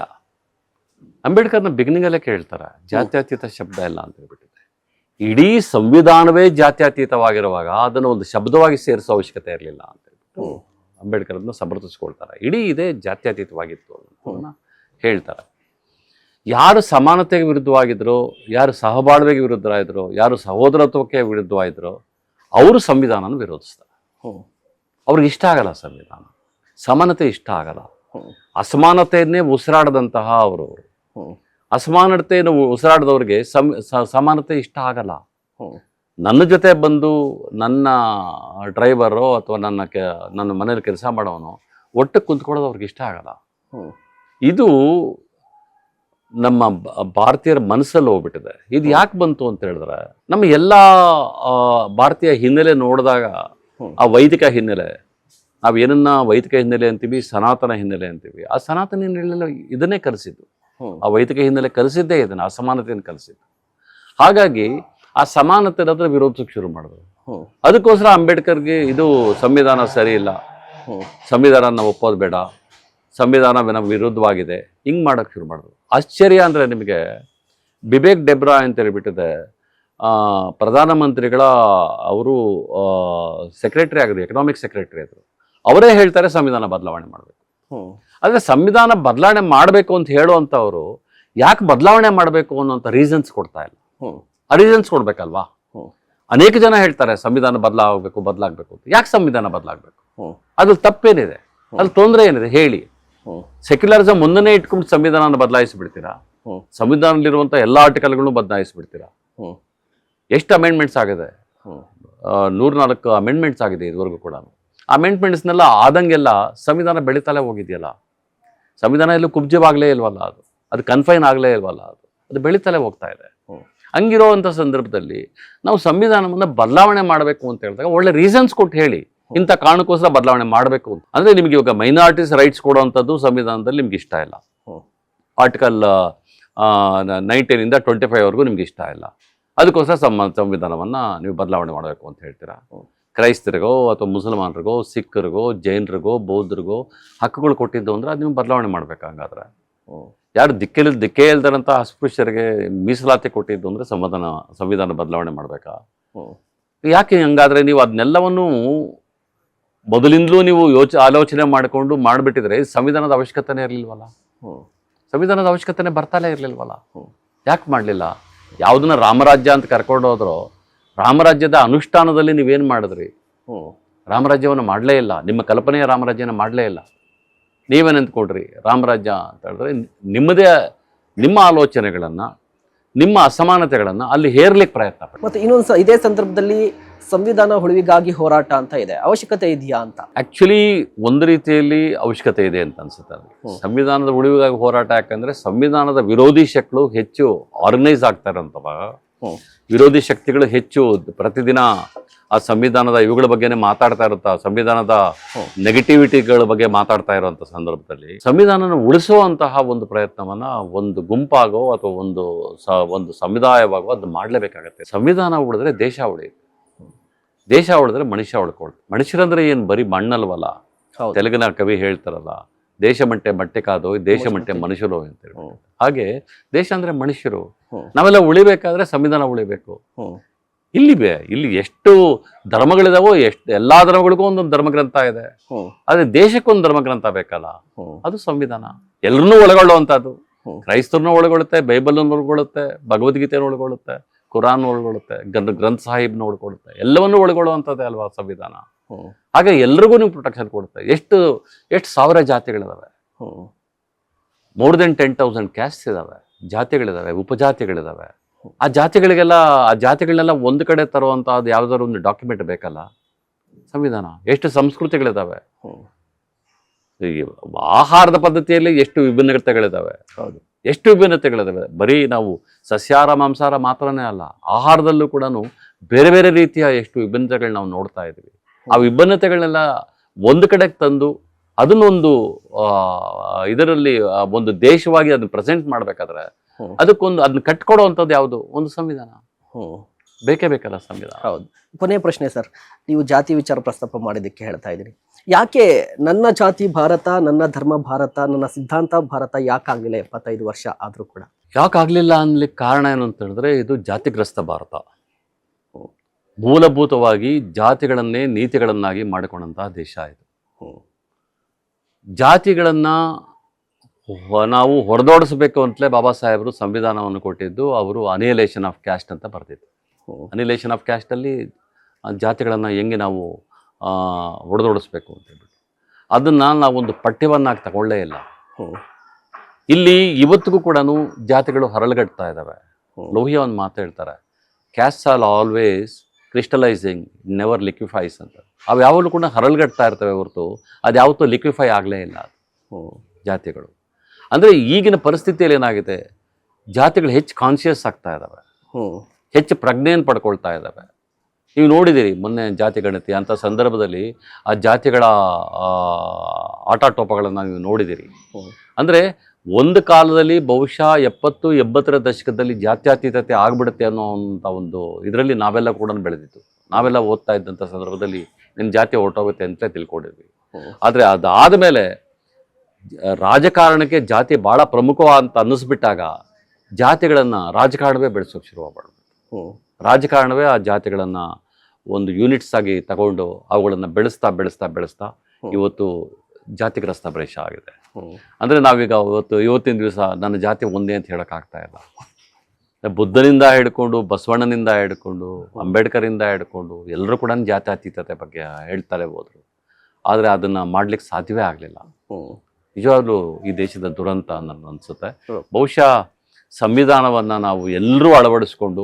ಅಂಬೇಡ್ಕರ್ನ ಬಿಗಿನಿಂಗ್ ಅಲ್ಲೇ ಕೇಳ್ತಾರೆ ಜಾತ್ಯತೀತ ಶಬ್ದ ಇಲ್ಲ ಅಂತ ಹೇಳ್ಬಿಟ್ಟಿದೆ ಇಡೀ ಸಂವಿಧಾನವೇ ಜಾತ್ಯತೀತವಾಗಿರುವಾಗ ಅದನ್ನು ಒಂದು ಶಬ್ದವಾಗಿ ಸೇರಿಸೋ ಅವಶ್ಯಕತೆ ಇರಲಿಲ್ಲ ಅಂತ ಹೇಳ್ಬಿಟ್ಟು ಅಂಬೇಡ್ಕರ್ ಅದನ್ನ ಸಮರ್ಥಿಸ್ಕೊಳ್ತಾರೆ. ಇಡೀ ಇದೇ ಜಾತ್ಯತೀತವಾಗಿತ್ತು ಅನ್ನೋದನ್ನ ಹೇಳ್ತಾರೆ. ಯಾರು ಸಮಾನತೆಗೆ ವಿರುದ್ಧವಾಗಿದ್ರು ಯಾರು ಸಹಬಾಳ್ವೆಗೆ ವಿರುದ್ಧರಾಗಿದ್ರು ಯಾರು ಸಹೋದರತ್ವಕ್ಕೆ ವಿರುದ್ಧವಾಗಿದ್ರು ಅವರು ಸಂವಿಧಾನನ ವಿರೋಧಿಸ್ತಾರೆ. ಅವ್ರಿಗೆ ಇಷ್ಟ ಆಗಲ್ಲ ಸಂವಿಧಾನ. ಸಮಾನತೆ ಇಷ್ಟ ಆಗಲ್ಲ. ಅಸಮಾನತೆಯನ್ನೇ ಉಸಿರಾಡದಂತಹ ಅವರು ಅಸಮಾನತೆಯನ್ನು ಉಸಿರಾಡದವ್ರಿಗೆ ಸಮ್ ಸ- ಸಮಾನತೆ ಇಷ್ಟ ಆಗಲ್ಲ. ನನ್ನ ಜೊತೆ ಬಂದು ನನ್ನ ಡ್ರೈವರು ಅಥವಾ ನನ್ನ ಕೆ ನನ್ನ ಮನೇಲಿ ಕೆಲಸ ಮಾಡೋನು ಒಟ್ಟು ಕುಂತ್ಕೊಳ್ಳೋದು ಅವ್ರಿಗೆ ಇಷ್ಟ ಆಗಲ್ಲ. ಇದು ನಮ್ಮ ಭಾರತೀಯರ ಮನಸ್ಸಲ್ಲಿ ಹೋಗ್ಬಿಟ್ಟಿದೆ. ಇದು ಯಾಕೆ ಬಂತು ಅಂತ ಹೇಳಿದ್ರೆ ನಮ್ಮ ಎಲ್ಲ ಭಾರತೀಯ ಹಿನ್ನೆಲೆ ನೋಡಿದಾಗ ಆ ವೈದಿಕ ಹಿನ್ನೆಲೆ ನಾವು ಏನನ್ನ ವೈದಿಕ ಹಿನ್ನೆಲೆ ಅಂತೀವಿ ಸನಾತನ ಹಿನ್ನೆಲೆ ಅಂತೀವಿ ಆ ಸನಾತನ ಹಿನ್ನೆಲೆ ಇದನ್ನೇ ಕಲಿಸಿದ್ದು ಆ ವೈದಿಕ ಹಿನ್ನೆಲೆ ಕಲಿಸಿದ್ದೇ ಇದನ್ನ ಅಸಮಾನತೆಯನ್ನು ಕಲಿಸಿದ್ದು. ಹಾಗಾಗಿ ಆ ಸಮಾನತೆ ಅದನ್ನ ವಿರೋಧಿಸಕ್ಕೆ ಶುರು ಮಾಡಿದ್ರು. ಅದಕ್ಕೋಸ್ಕರ ಅಂಬೇಡ್ಕರ್ಗೆ ಇದು ಸಂವಿಧಾನ ಸರಿ ಇಲ್ಲ. ಸಂವಿಧಾನ ನಾವು ಒಪ್ಪೋದು ಬೇಡ. ಸಂವಿಧಾನ ನಮ್ಮ ವಿರುದ್ಧವಾಗಿದೆ. ಹಿಂಗೆ ಮಾಡೋಕ್ಕೆ ಶುರು ಮಾಡಿದ್ರು. ಆಶ್ಚರ್ಯ ಅಂದರೆ ನಿಮಗೆ ಬಿಬೇಕ್ ಡೆಬ್ರಾ ಅಂತ ಹೇಳ್ಬಿಟ್ಟಿದೆ. ಆ, ಪ್ರಧಾನಮಂತ್ರಿಗಳ ಅವರು ಸೆಕ್ರೆಟರಿ ಆಗಿದ್ರು ಎಕನಾಮಿಕ್ ಸೆಕ್ರೆಟರಿ ಆದರು ಅವರೇ ಹೇಳ್ತಾರೆ ಸಂವಿಧಾನ ಬದಲಾವಣೆ ಮಾಡಬೇಕು. ಆದರೆ ಸಂವಿಧಾನ ಬದಲಾವಣೆ ಮಾಡಬೇಕು ಅಂತ ಹೇಳುವಂಥವ್ರು ಯಾಕೆ ಬದಲಾವಣೆ ಮಾಡಬೇಕು ಅನ್ನೋಂಥ ರೀಸನ್ಸ್ ಕೊಡ್ತಾ ಇಲ್ಲ. ಆ ರೀಸನ್ಸ್ ಕೊಡ್ಬೇಕಲ್ವಾ? ಅನೇಕ ಜನ ಹೇಳ್ತಾರೆ ಸಂವಿಧಾನ ಬದಲಾಗಬೇಕು ಬದಲಾಗಬೇಕು ಅಂತ. ಯಾಕೆ ಸಂವಿಧಾನ ಬದಲಾಗಬೇಕು. ಅದ್ರಲ್ಲಿ ತಪ್ಪೇನಿದೆ. ಅಲ್ಲಿ ತೊಂದರೆ ಏನಿದೆ? ಹೇಳಿ. ಸೆಕ್ಯುಲರಿಸಮ್ ಮುಂದನೇ ಇಟ್ಕೊಂಡು ಸಂವಿಧಾನ ಬದಲಾಯಿಸಿಬಿಡ್ತೀರಾ. ಸಂವಿಧಾನದಲ್ಲಿರುವಂಥ ಎಲ್ಲ ಆರ್ಟಿಕಲ್ಗಳನ್ನು ಬದಲಾಯಿಸಿಬಿಡ್ತೀರಾ? ಎಷ್ಟು ಅಮೆಂಡ್ಮೆಂಟ್ಸ್ ಆಗಿದೆ? ನೂರ ನಾಲ್ಕು ಅಮೆಂಡ್ಮೆಂಟ್ಸ್ ಆಗಿದೆ ಇದುವರೆಗೂ ಕೂಡ ಅಮೆಂಡ್ಮೆಂಟ್ಸ್ನೆಲ್ಲ ಆದಂಗೆಲ್ಲ ಸಂವಿಧಾನ ಬೆಳೀತಲೇ ಹೋಗಿದೆಯಲ್ಲ? ಸಂವಿಧಾನ ಎಲ್ಲೂ ಕುಬ್ಜವಾಗಲೇ ಇಲ್ವಲ್ಲ ಅದು? ಅದು ಕನ್ಫೈನ್ ಆಗಲೇ ಇಲ್ವಲ್ಲ ಅದು? ಅದು ಬೆಳೀತಲೇ ಹೋಗ್ತಾ ಇದೆ. ಹಂಗಿರೋವಂಥ ಸಂದರ್ಭದಲ್ಲಿ ನಾವು ಸಂವಿಧಾನವನ್ನು ಬದಲಾವಣೆ ಮಾಡಬೇಕು ಅಂತ ಹೇಳಿದಾಗ ಒಳ್ಳೆ ರೀಸನ್ಸ್ ಕೊಟ್ಟು ಹೇಳಿ. ಇಂಥ ಕಾರಣಕ್ಕೋಸ್ಕರ ಬದಲಾವಣೆ ಮಾಡಬೇಕು ಅಂತ. ಅಂದರೆ ನಿಮಗೆ ಇವಾಗ ಮೈನಾರಿಟೀಸ್ ರೈಟ್ಸ್ ಕೊಡುವಂಥದ್ದು ಸಂವಿಧಾನದಲ್ಲಿ ನಿಮ್ಗೆ ಇಷ್ಟ ಇಲ್ಲ. ಆರ್ಟಿಕಲ್ ನೈನ್ಟೀನಿಂದ ಟ್ವೆಂಟಿ ಫೈವ್ವರೆಗೂ ನಿಮ್ಗೆ ಇಷ್ಟ ಇಲ್ಲ. ಅದಕ್ಕೋಸ್ಕರ ಸಮ ಸಂವಿಧಾನವನ್ನು ನೀವು ಬದಲಾವಣೆ ಮಾಡಬೇಕು ಅಂತ ಹೇಳ್ತೀರಾ. ಕ್ರೈಸ್ತರಿಗೋ ಅಥವಾ ಮುಸಲ್ಮಾನರಿಗೋ ಸಿಖ್ಖರಿಗೋ ಜೈನರಿಗೋ ಬೌದ್ಧರಿಗೋ ಹಕ್ಕುಗಳು ಕೊಟ್ಟಿದ್ದು ಅಂದ್ರೆ ಅದು ನೀವು ಬದಲಾವಣೆ ಮಾಡಬೇಕು ಹಂಗಾದ್ರೆ ಯಾರು ದಿಕ್ಕಿಲ್ ದಿಕ್ಕೇ ಇಲ್ದಂಥ ಅಸ್ಪೃಶ್ಯರಿಗೆ ಮೀಸಲಾತಿ ಕೊಟ್ಟಿದ್ದು ಅಂದರೆ ಸಂವಿಧಾನ ಸಂವಿಧಾನ ಬದಲಾವಣೆ ಮಾಡಬೇಕಾ? ಯಾಕೆ ಹಂಗಾದರೆ ನೀವು ಅದನ್ನೆಲ್ಲವನ್ನು ಮೊದಲಿಂದಲೂ ನೀವು ಯೋಚ ಆಲೋಚನೆ ಮಾಡಿಕೊಂಡು ಮಾಡಿಬಿಟ್ಟಿದ್ರೆ ಸಂವಿಧಾನದ ಅವಶ್ಯಕತೆನೇ ಇರಲಿಲ್ವಲ್ಲ? ಸಂವಿಧಾನದ ಅವಶ್ಯಕತೆನೇ ಬರ್ತಾನೆ ಇರಲಿಲ್ವಲ್ಲ. ಯಾಕೆ ಮಾಡಲಿಲ್ಲ? ಯಾವುದನ್ನ ರಾಮರಾಜ್ಯ ಅಂತ ಕರ್ಕೊಂಡು ಹೋದ್ರೋ ರಾಮರಾಜ್ಯದ ಅನುಷ್ಠಾನದಲ್ಲಿ ನೀವೇನು ಮಾಡಿದ್ರಿ? ರಾಮರಾಜ್ಯವನ್ನು ಮಾಡಲೇ ಇಲ್ಲ. ನಿಮ್ಮ ಕಲ್ಪನೆಯ ರಾಮರಾಜ್ಯನ ಮಾಡಲೇ ಇಲ್ಲ. ನೀವೇನು ಅಂದ್ಕೊಳ್ರಿ? ರಾಮರಾಜ್ಯ ಅಂತ ಹೇಳಿದ್ರೆ ನಿಮ್ಮದೇ ನಿಮ್ಮ ಆಲೋಚನೆಗಳನ್ನು ನಿಮ್ಮ ಅಸಮಾನತೆಗಳನ್ನು ಅಲ್ಲಿ ಹೇರ್ಲಿಕ್ಕೆ ಪ್ರಯತ್ನ ಪಡಿ ಮತ್ತೆ ಇನ್ನೊಂದು ಸ- ಇದೇ ಸಂದರ್ಭದಲ್ಲಿ ಸಂವಿಧಾನ ಉಳಿವಿಗಾಗಿ ಹೋರಾಟ ಅಂತ ಇದೆ. ಅವಶ್ಯಕತೆ ಇದೆಯಾ ಅಂತ? ಆಕ್ಚುಲಿ ಒಂದು ರೀತಿಯಲ್ಲಿ ಅವಶ್ಯಕತೆ ಇದೆ ಅಂತ ಅನ್ಸುತ್ತೆ ಅದು. ಸಂವಿಧಾನದ ಉಳಿವಿಗಾಗಿ ಹೋರಾಟ ಯಾಕಂದರೆ ಸಂವಿಧಾನದ ವಿರೋಧಿ ಶಕ್ತಿಗಳು ಹೆಚ್ಚು ಆರ್ಗನೈಸ್ ಆಗ್ತಾರೆ ಹ್ಮ್. ವಿರೋಧಿ ಶಕ್ತಿಗಳು ಹೆಚ್ಚು ಪ್ರತಿದಿನ ಆ ಸಂವಿಧಾನದ ಇವುಗಳ ಬಗ್ಗೆನೇ ಮಾತಾಡ್ತಾ ಇರುತ್ತಾ ಸಂವಿಧಾನದ. ನೆಗೆಟಿವಿಟಿಗಳ ಬಗ್ಗೆ ಮಾತಾಡ್ತಾ ಇರುವಂತ ಸಂದರ್ಭದಲ್ಲಿ ಸಂವಿಧಾನನ ಉಳಿಸುವಂತಹ ಒಂದು ಪ್ರಯತ್ನವನ್ನ ಒಂದು ಗುಂಪಾಗೋ ಅಥವಾ ಒಂದು ಸ ಒಂದು ಸಮುದಾಯವಾಗೋ ಅದು ಮಾಡಲೇಬೇಕಾಗತ್ತೆ. ಸಂವಿಧಾನ ಉಳಿದ್ರೆ ದೇಶ ಉಳಿಯುತ್ತೆ. ದೇಶ ಉಳಿದ್ರೆ ಮನುಷ್ಯ ಉಳ್ಕೊಳ್ತು ಮನುಷ್ಯರಂದ್ರೆ ಏನು? ಬರೀ ಮಣ್ಣಲ್ವಲ್ಲ? ತೆಲುಗಿನ ಕವಿ ಹೇಳ್ತಾರಲ್ಲ ದೇಶ ಮಟ್ಟೆ ಮಟ್ಟೆ ಕಾದು ದೇಶ ಮಟ್ಟೆ ಮನುಷ್ಯರು ಅಂತ ಹೇಳಿ ಹಾಗೆ ದೇಶ ಅಂದ್ರೆ ಮನುಷ್ಯರು. ನಾವೆಲ್ಲ ಉಳಿಬೇಕಾದ್ರೆ ಸಂವಿಧಾನ ಉಳಿಬೇಕು. ಇಲ್ಲಿ ಬೇ ಇಲ್ಲಿ ಎಷ್ಟು ಧರ್ಮಗಳಿದಾವೋ ಎಷ್ಟು ಎಲ್ಲಾ ಧರ್ಮಗಳಿಗೂ ಒಂದೊಂದು ಧರ್ಮಗ್ರಂಥ ಇದೆ. ಆದ್ರೆ ದೇಶಕ್ಕೊಂದು ಧರ್ಮಗ್ರಂಥ ಬೇಕಲ್ಲ. ಅದು ಸಂವಿಧಾನ. ಎಲ್ಲರನ್ನೂ ಒಳಗೊಳ್ಳುವಂಥದ್ದು. ಹ್ಮ್. ಕ್ರೈಸ್ತರನ್ನು ಒಳಗೊಳ್ಳುತ್ತೆ ಬೈಬಲನ್ನು ಒಳಗೊಳ್ಳುತ್ತೆ ಭಗವದ್ಗೀತೆಯನ್ನು ಒಳಗೊಳ್ಳುತ್ತೆ ಕುರಾನ್ ಒಳಗೊಳ್ಳುತ್ತೆ ಗ್ರಂಥ ಗ್ರಂಥ ಸಾಹಿಬ್ನ ಒಳಗೊಳ್ಳುತ್ತೆ. ಎಲ್ಲವನ್ನೂ ಒಳಗೊಳ್ಳುವಂಥದ್ದೇ ಅಲ್ವಾ ಸಂವಿಧಾನ? ಹಾಗೆ ಎಲ್ರಿಗೂ ನೀವು ಪ್ರೊಟೆಕ್ಷನ್ ಕೊಡುತ್ತೆ. ಎಷ್ಟು ಎಷ್ಟು ಸಾವಿರ ಜಾತಿಗಳಿದಾವೆ? More than ten thousand caste ಇದಾವೆ. ಜಾತಿಗಳಿದಾವೆ ಉಪಜಾತಿಗಳಿದಾವೆ. ಆ ಜಾತಿಗಳಿಗೆಲ್ಲ ಆ ಜಾತಿಗಳನ್ನೆಲ್ಲ ಒಂದು ಕಡೆ ತರುವಂತಹದ್ದು ಯಾವ್ದಾದ್ರು ಒಂದು ಡಾಕ್ಯುಮೆಂಟ್ ಬೇಕಲ್ಲ? ಸಂವಿಧಾನ. ಎಷ್ಟು ಸಂಸ್ಕೃತಿಗಳಿದಾವೆ? ಆಹಾರದ ಪದ್ಧತಿಯಲ್ಲಿ ಎಷ್ಟು ವಿಭಿನ್ನತೆಗಳಿದಾವೆ? ಹೌದು. ಎಷ್ಟು ವಿಭಿನ್ನತೆಗಳಿದಾವೆ? ಬರೀ ನಾವು ಸಸ್ಯಾಹಾರ ಮಾಂಸಾಹಾರ ಮಾತ್ರನೇ ಅಲ್ಲ ಆಹಾರದಲ್ಲೂ ಕೂಡ ಬೇರೆ ಬೇರೆ ರೀತಿಯ ಎಷ್ಟು ವಿಭಿನ್ನತೆಗಳು ನಾವು ನೋಡ್ತಾ ಇದ್ವಿ. ಆ ವಿಭಿನ್ನತೆಗಳನ್ನೆಲ್ಲ ಒಂದು ಕಡೆಗೆ ತಂದು ಅದನ್ನೊಂದು ಇದರಲ್ಲಿ ಒಂದು ದೇಶವಾಗಿ ಅದನ್ನ ಪ್ರೆಸೆಂಟ್ ಮಾಡ್ಬೇಕಾದ್ರೆ. ಅದಕ್ಕೊಂದು ಅದನ್ನ ಕಟ್ಕೊಡುವಂಥದ್ದು ಯಾವುದು? ಒಂದು ಸಂವಿಧಾನ. ಹ್ಮ್. ಬೇಕೇ ಬೇಕಲ್ಲ ಸಂವಿಧಾನ. ಹೌದು. ಕೊನೆಯ ಪ್ರಶ್ನೆ ಸರ್ ನೀವು ಜಾತಿ ವಿಚಾರ ಪ್ರಸ್ತಾಪ ಮಾಡಿದ್ದಕ್ಕೆ ಹೇಳ್ತಾ ಇದ್ದೀರಿ ಯಾಕೆ ನನ್ನ ಜಾತಿ ಭಾರತ ನನ್ನ ಧರ್ಮ ಭಾರತ ನನ್ನ ಸಿದ್ಧಾಂತ ಭಾರತ ಯಾಕಾಗಲಿಲ್ಲ ಎಪ್ಪತ್ತೈದು ವರ್ಷ ಆದ್ರೂ ಕೂಡ? ಯಾಕಾಗ್ಲಿಲ್ಲ ಅನ್ಲಿಕ್ಕೆ ಕಾರಣ ಏನು ಅಂತ ಹೇಳಿದ್ರೆ ಇದು ಜಾತಿಗ್ರಸ್ತ ಭಾರತ. ಮೂಲಭೂತವಾಗಿ ಜಾತಿಗಳನ್ನೇ ನೀತಿಗಳನ್ನಾಗಿ ಮಾಡಿಕೊಂಡಂತಹ ದೇಶ ಇದು ಜಾತಿಗಳನ್ನು ಜಾತಿಗಳನ್ನ ನಾವು ಹೊರದೋಡಿಸಬೇಕು ಅಂತಲೇ ಬಾಬಾ ಸಾಹೇಬರು ಸಂವಿಧಾನವನ್ನು ಕೊಟ್ಟಿದ್ದು ಅವರು ಅನಿಲೇಷನ್ ಆಫ್ ಕ್ಯಾಸ್ಟ್ ಅಂತ ಬರ್ತಿತ್ತು. ಅನಿಲೇಷನ್ ಆಫ್ ಕ್ಯಾಸ್ಟಲ್ಲಿ ಜಾತಿಗಳನ್ನು ಹೆಂಗೆ ನಾವು ಹೊಡೆದೋಡಿಸ್ಬೇಕು ಅಂತ ಹೇಳ್ಬಿಟ್ಟು ಅದನ್ನು ನಾವೊಂದು ಪಠ್ಯವನ್ನಾಗಿ ತಗೊಳ್ಳೇ ಇಲ್ಲ. ಇಲ್ಲಿ ಇವತ್ತಿಗೂ ಕೂಡ ಜಾತಿಗಳು ಹರಳುಗಟ್ತಾ ಇದ್ದಾವೆ. ಲೋಹಿಯ ಒಂದು ಮಾತು ಹೇಳ್ತಾರೆ caste all always crystallising never liquefies ಅಂತ ಅವು ಯಾವಾಗಲೂ ಕೂಡ ಹರಳುಗಟ್ತಾ ಇರ್ತವೆ ಹೊರತು ಅದು ಯಾವತ್ತೂ ಲಿಕ್ವಿಫೈ ಆಗಲೇ ಇಲ್ಲ. ಜಾತಿಗಳು ಅಂದರೆ ಈಗಿನ ಪರಿಸ್ಥಿತಿಯಲ್ಲಿ ಏನಾಗಿದೆ ಜಾತಿಗಳು ಹೆಚ್ಚು ಕಾನ್ಷಿಯಸ್ ಆಗ್ತಾ ಇದ್ದಾವೆ. ಹೆಚ್ಚು ಪ್ರಜ್ಞೆಯನ್ನು ಪಡ್ಕೊಳ್ತಾ ಇದ್ದಾವೆ ನೀವು ನೋಡಿದ್ದೀರಿ ಮೊನ್ನೆ ಜಾತಿ ಗಣತಿ ಅಂಥ ಸಂದರ್ಭದಲ್ಲಿ ಆ ಜಾತಿಗಳ ಆಟಾಟೋಪಗಳನ್ನು ನೀವು ನೋಡಿದ್ದೀರಿ. ಅಂದರೆ ಒಂದು ಕಾಲದಲ್ಲಿ ಬಹುಶಃ ಎಪ್ಪತ್ತು ಎಂಬತ್ತರ ದಶಕದಲ್ಲಿ ಜಾತ್ಯತೀತತೆ ಆಗ್ಬಿಡುತ್ತೆ ಅನ್ನೋ ಅಂಥ ಒಂದು ಇದರಲ್ಲಿ ನಾವೆಲ್ಲ ಕೂಡ ಬೆಳೆದಿತ್ತು ನಾವೆಲ್ಲ ಓದ್ತಾ ಇದ್ದಂಥ ಸಂದರ್ಭದಲ್ಲಿ ನಿನ್ನ ಜಾತಿ ಹೊರಟೋಗುತ್ತೆ ಅಂತ ತಿಳ್ಕೊಂಡಿದ್ವಿ. ಆದರೆ ಅದಾದ ಮೇಲೆ ರಾಜಕಾರಣಕ್ಕೆ ಜಾತಿ ಭಾಳ ಪ್ರಮುಖ ಅಂತ ಅನ್ನಿಸ್ಬಿಟ್ಟಾಗ ಜಾತಿಗಳನ್ನು ರಾಜಕಾರಣವೇ ಬೆಳೆಸೋಕೆ ಶುರು ಮಾಡ್ಬಿಡ್ತು ರಾಜಕಾರಣವೇ ಆ ಜಾತಿಗಳನ್ನು ಒಂದು ಯೂನಿಟ್ಸ್ ಆಗಿ ತಗೊಂಡು ಅವುಗಳನ್ನು ಬೆಳೆಸ್ತಾ ಬೆಳೆಸ್ತಾ ಬೆಳೆಸ್ತಾ ಇವತ್ತು ಜಾತಿಗ್ರಸ್ತ ಪ್ರದೇಶ ಆಗಿದೆ. ಅಂದರೆ ನಾವೀಗ ಇವತ್ತು ಇವತ್ತಿನ ದಿವಸ ನನ್ನ ಜಾತಿ ಒಂದೇ ಅಂತ ಹೇಳೋಕ್ಕಾಗ್ತಾ ಇಲ್ಲ ಬುದ್ಧನಿಂದ ಹಿಡ್ಕೊಂಡು ಬಸವಣ್ಣನಿಂದ ಹಿಡ್ಕೊಂಡು ಅಂಬೇಡ್ಕರಿಂದ ಹಿಡ್ಕೊಂಡು ಎಲ್ಲರೂ ಕೂಡ ಜಾತ್ಯತೀತತೆ ಬಗ್ಗೆ ಹೇಳ್ತಾರೆ ಹೋದರು ಆದರೆ ಅದನ್ನು ಮಾಡ್ಲಿಕ್ಕೆ ಸಾಧ್ಯವೇ ಆಗಲಿಲ್ಲ. ನಿಜವಾಗ್ಲೂ ಈ ದೇಶದ ದುರಂತ ನನ್ನ ಅನಿಸುತ್ತೆ ಬಹುಶಃ ಸಂವಿಧಾನವನ್ನು ನಾವು ಎಲ್ಲರೂ ಅಳವಡಿಸ್ಕೊಂಡು.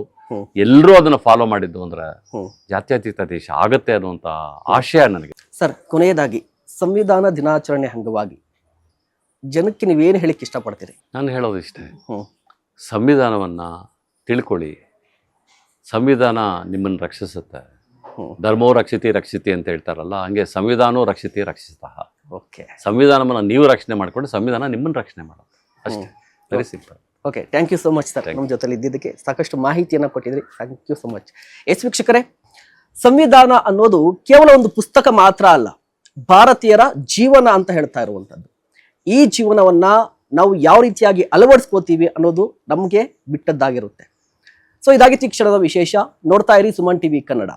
ಎಲ್ಲರೂ ಅದನ್ನು ಫಾಲೋ ಮಾಡಿದ್ದು ಅಂದರೆ. ಜಾತ್ಯತೀತ ದೇಶ ಆಗತ್ತೆ ಅನ್ನುವಂಥ ಆಶಯ ನನಗೆ ಸರ್ ಕೊನೆಯದಾಗಿ ಸಂವಿಧಾನ ದಿನಾಚರಣೆ ಅಂಗವಾಗಿ ಜನಕ್ಕೆ ನೀವೇನು ಹೇಳಕ್ಕೆ ಇಷ್ಟಪಡ್ತೀರಿ? ನಾನು ಹೇಳೋದು ಇಷ್ಟೇ. ಸಂವಿಧಾನವನ್ನು ತಿಳ್ಕೊಳ್ಳಿ. ಸಂವಿಧಾನ ನಿಮ್ಮನ್ನು ರಕ್ಷಿಸುತ್ತೆ. ಧರ್ಮೋ ರಕ್ಷಿತಿ ರಕ್ಷಿತಿ ಅಂತ ಹೇಳ್ತಾರಲ್ಲ ಹಂಗೆ ಸಂವಿಧಾನೋ ರಕ್ಷಿತಿ ರಕ್ಷಿಸ್ತ ಓಕೆ. ಸಂವಿಧಾನವನ್ನು ನೀವು ರಕ್ಷಣೆ ಮಾಡಿಕೊಂಡು ಸಂವಿಧಾನ ನಿಮ್ಮನ್ನು ರಕ್ಷಣೆ ಮಾಡೋದು. ಅಷ್ಟೇ. Very simple okay thank you so much sir ನಮ್ಮ ಜೊತೆಲಿ ಇದ್ದಿದ್ದಕ್ಕೆ ಸಾಕಷ್ಟು ಮಾಹಿತಿಯನ್ನು ಕೊಟ್ಟಿದ್ರಿ. Thank you so much yes ವೀಕ್ಷಕರೇ ಸಂವಿಧಾನ ಅನ್ನೋದು ಕೇವಲ ಒಂದು ಪುಸ್ತಕ ಮಾತ್ರ ಅಲ್ಲ ಭಾರತೀಯರ ಜೀವನ ಅಂತ ಹೇಳ್ತಾ ಇರುವಂಥದ್ದು. ಈ ಜೀವನವನ್ನ ನಾವು ಯಾವ ರೀತಿಯಾಗಿ ಅಳವಡಿಸ್ಕೋತೀವಿ ಅನ್ನೋದು ನಮಗೆ ಬಿಟ್ಟದ್ದಾಗಿರುತ್ತೆ. ಸೊ ಇದಾಗಿತ್ತು ಈ ವಿಶೇಷ. ನೋಡ್ತಾ ಇರಿ ಸುಮನ್ ಟಿವಿ ಕನ್ನಡ.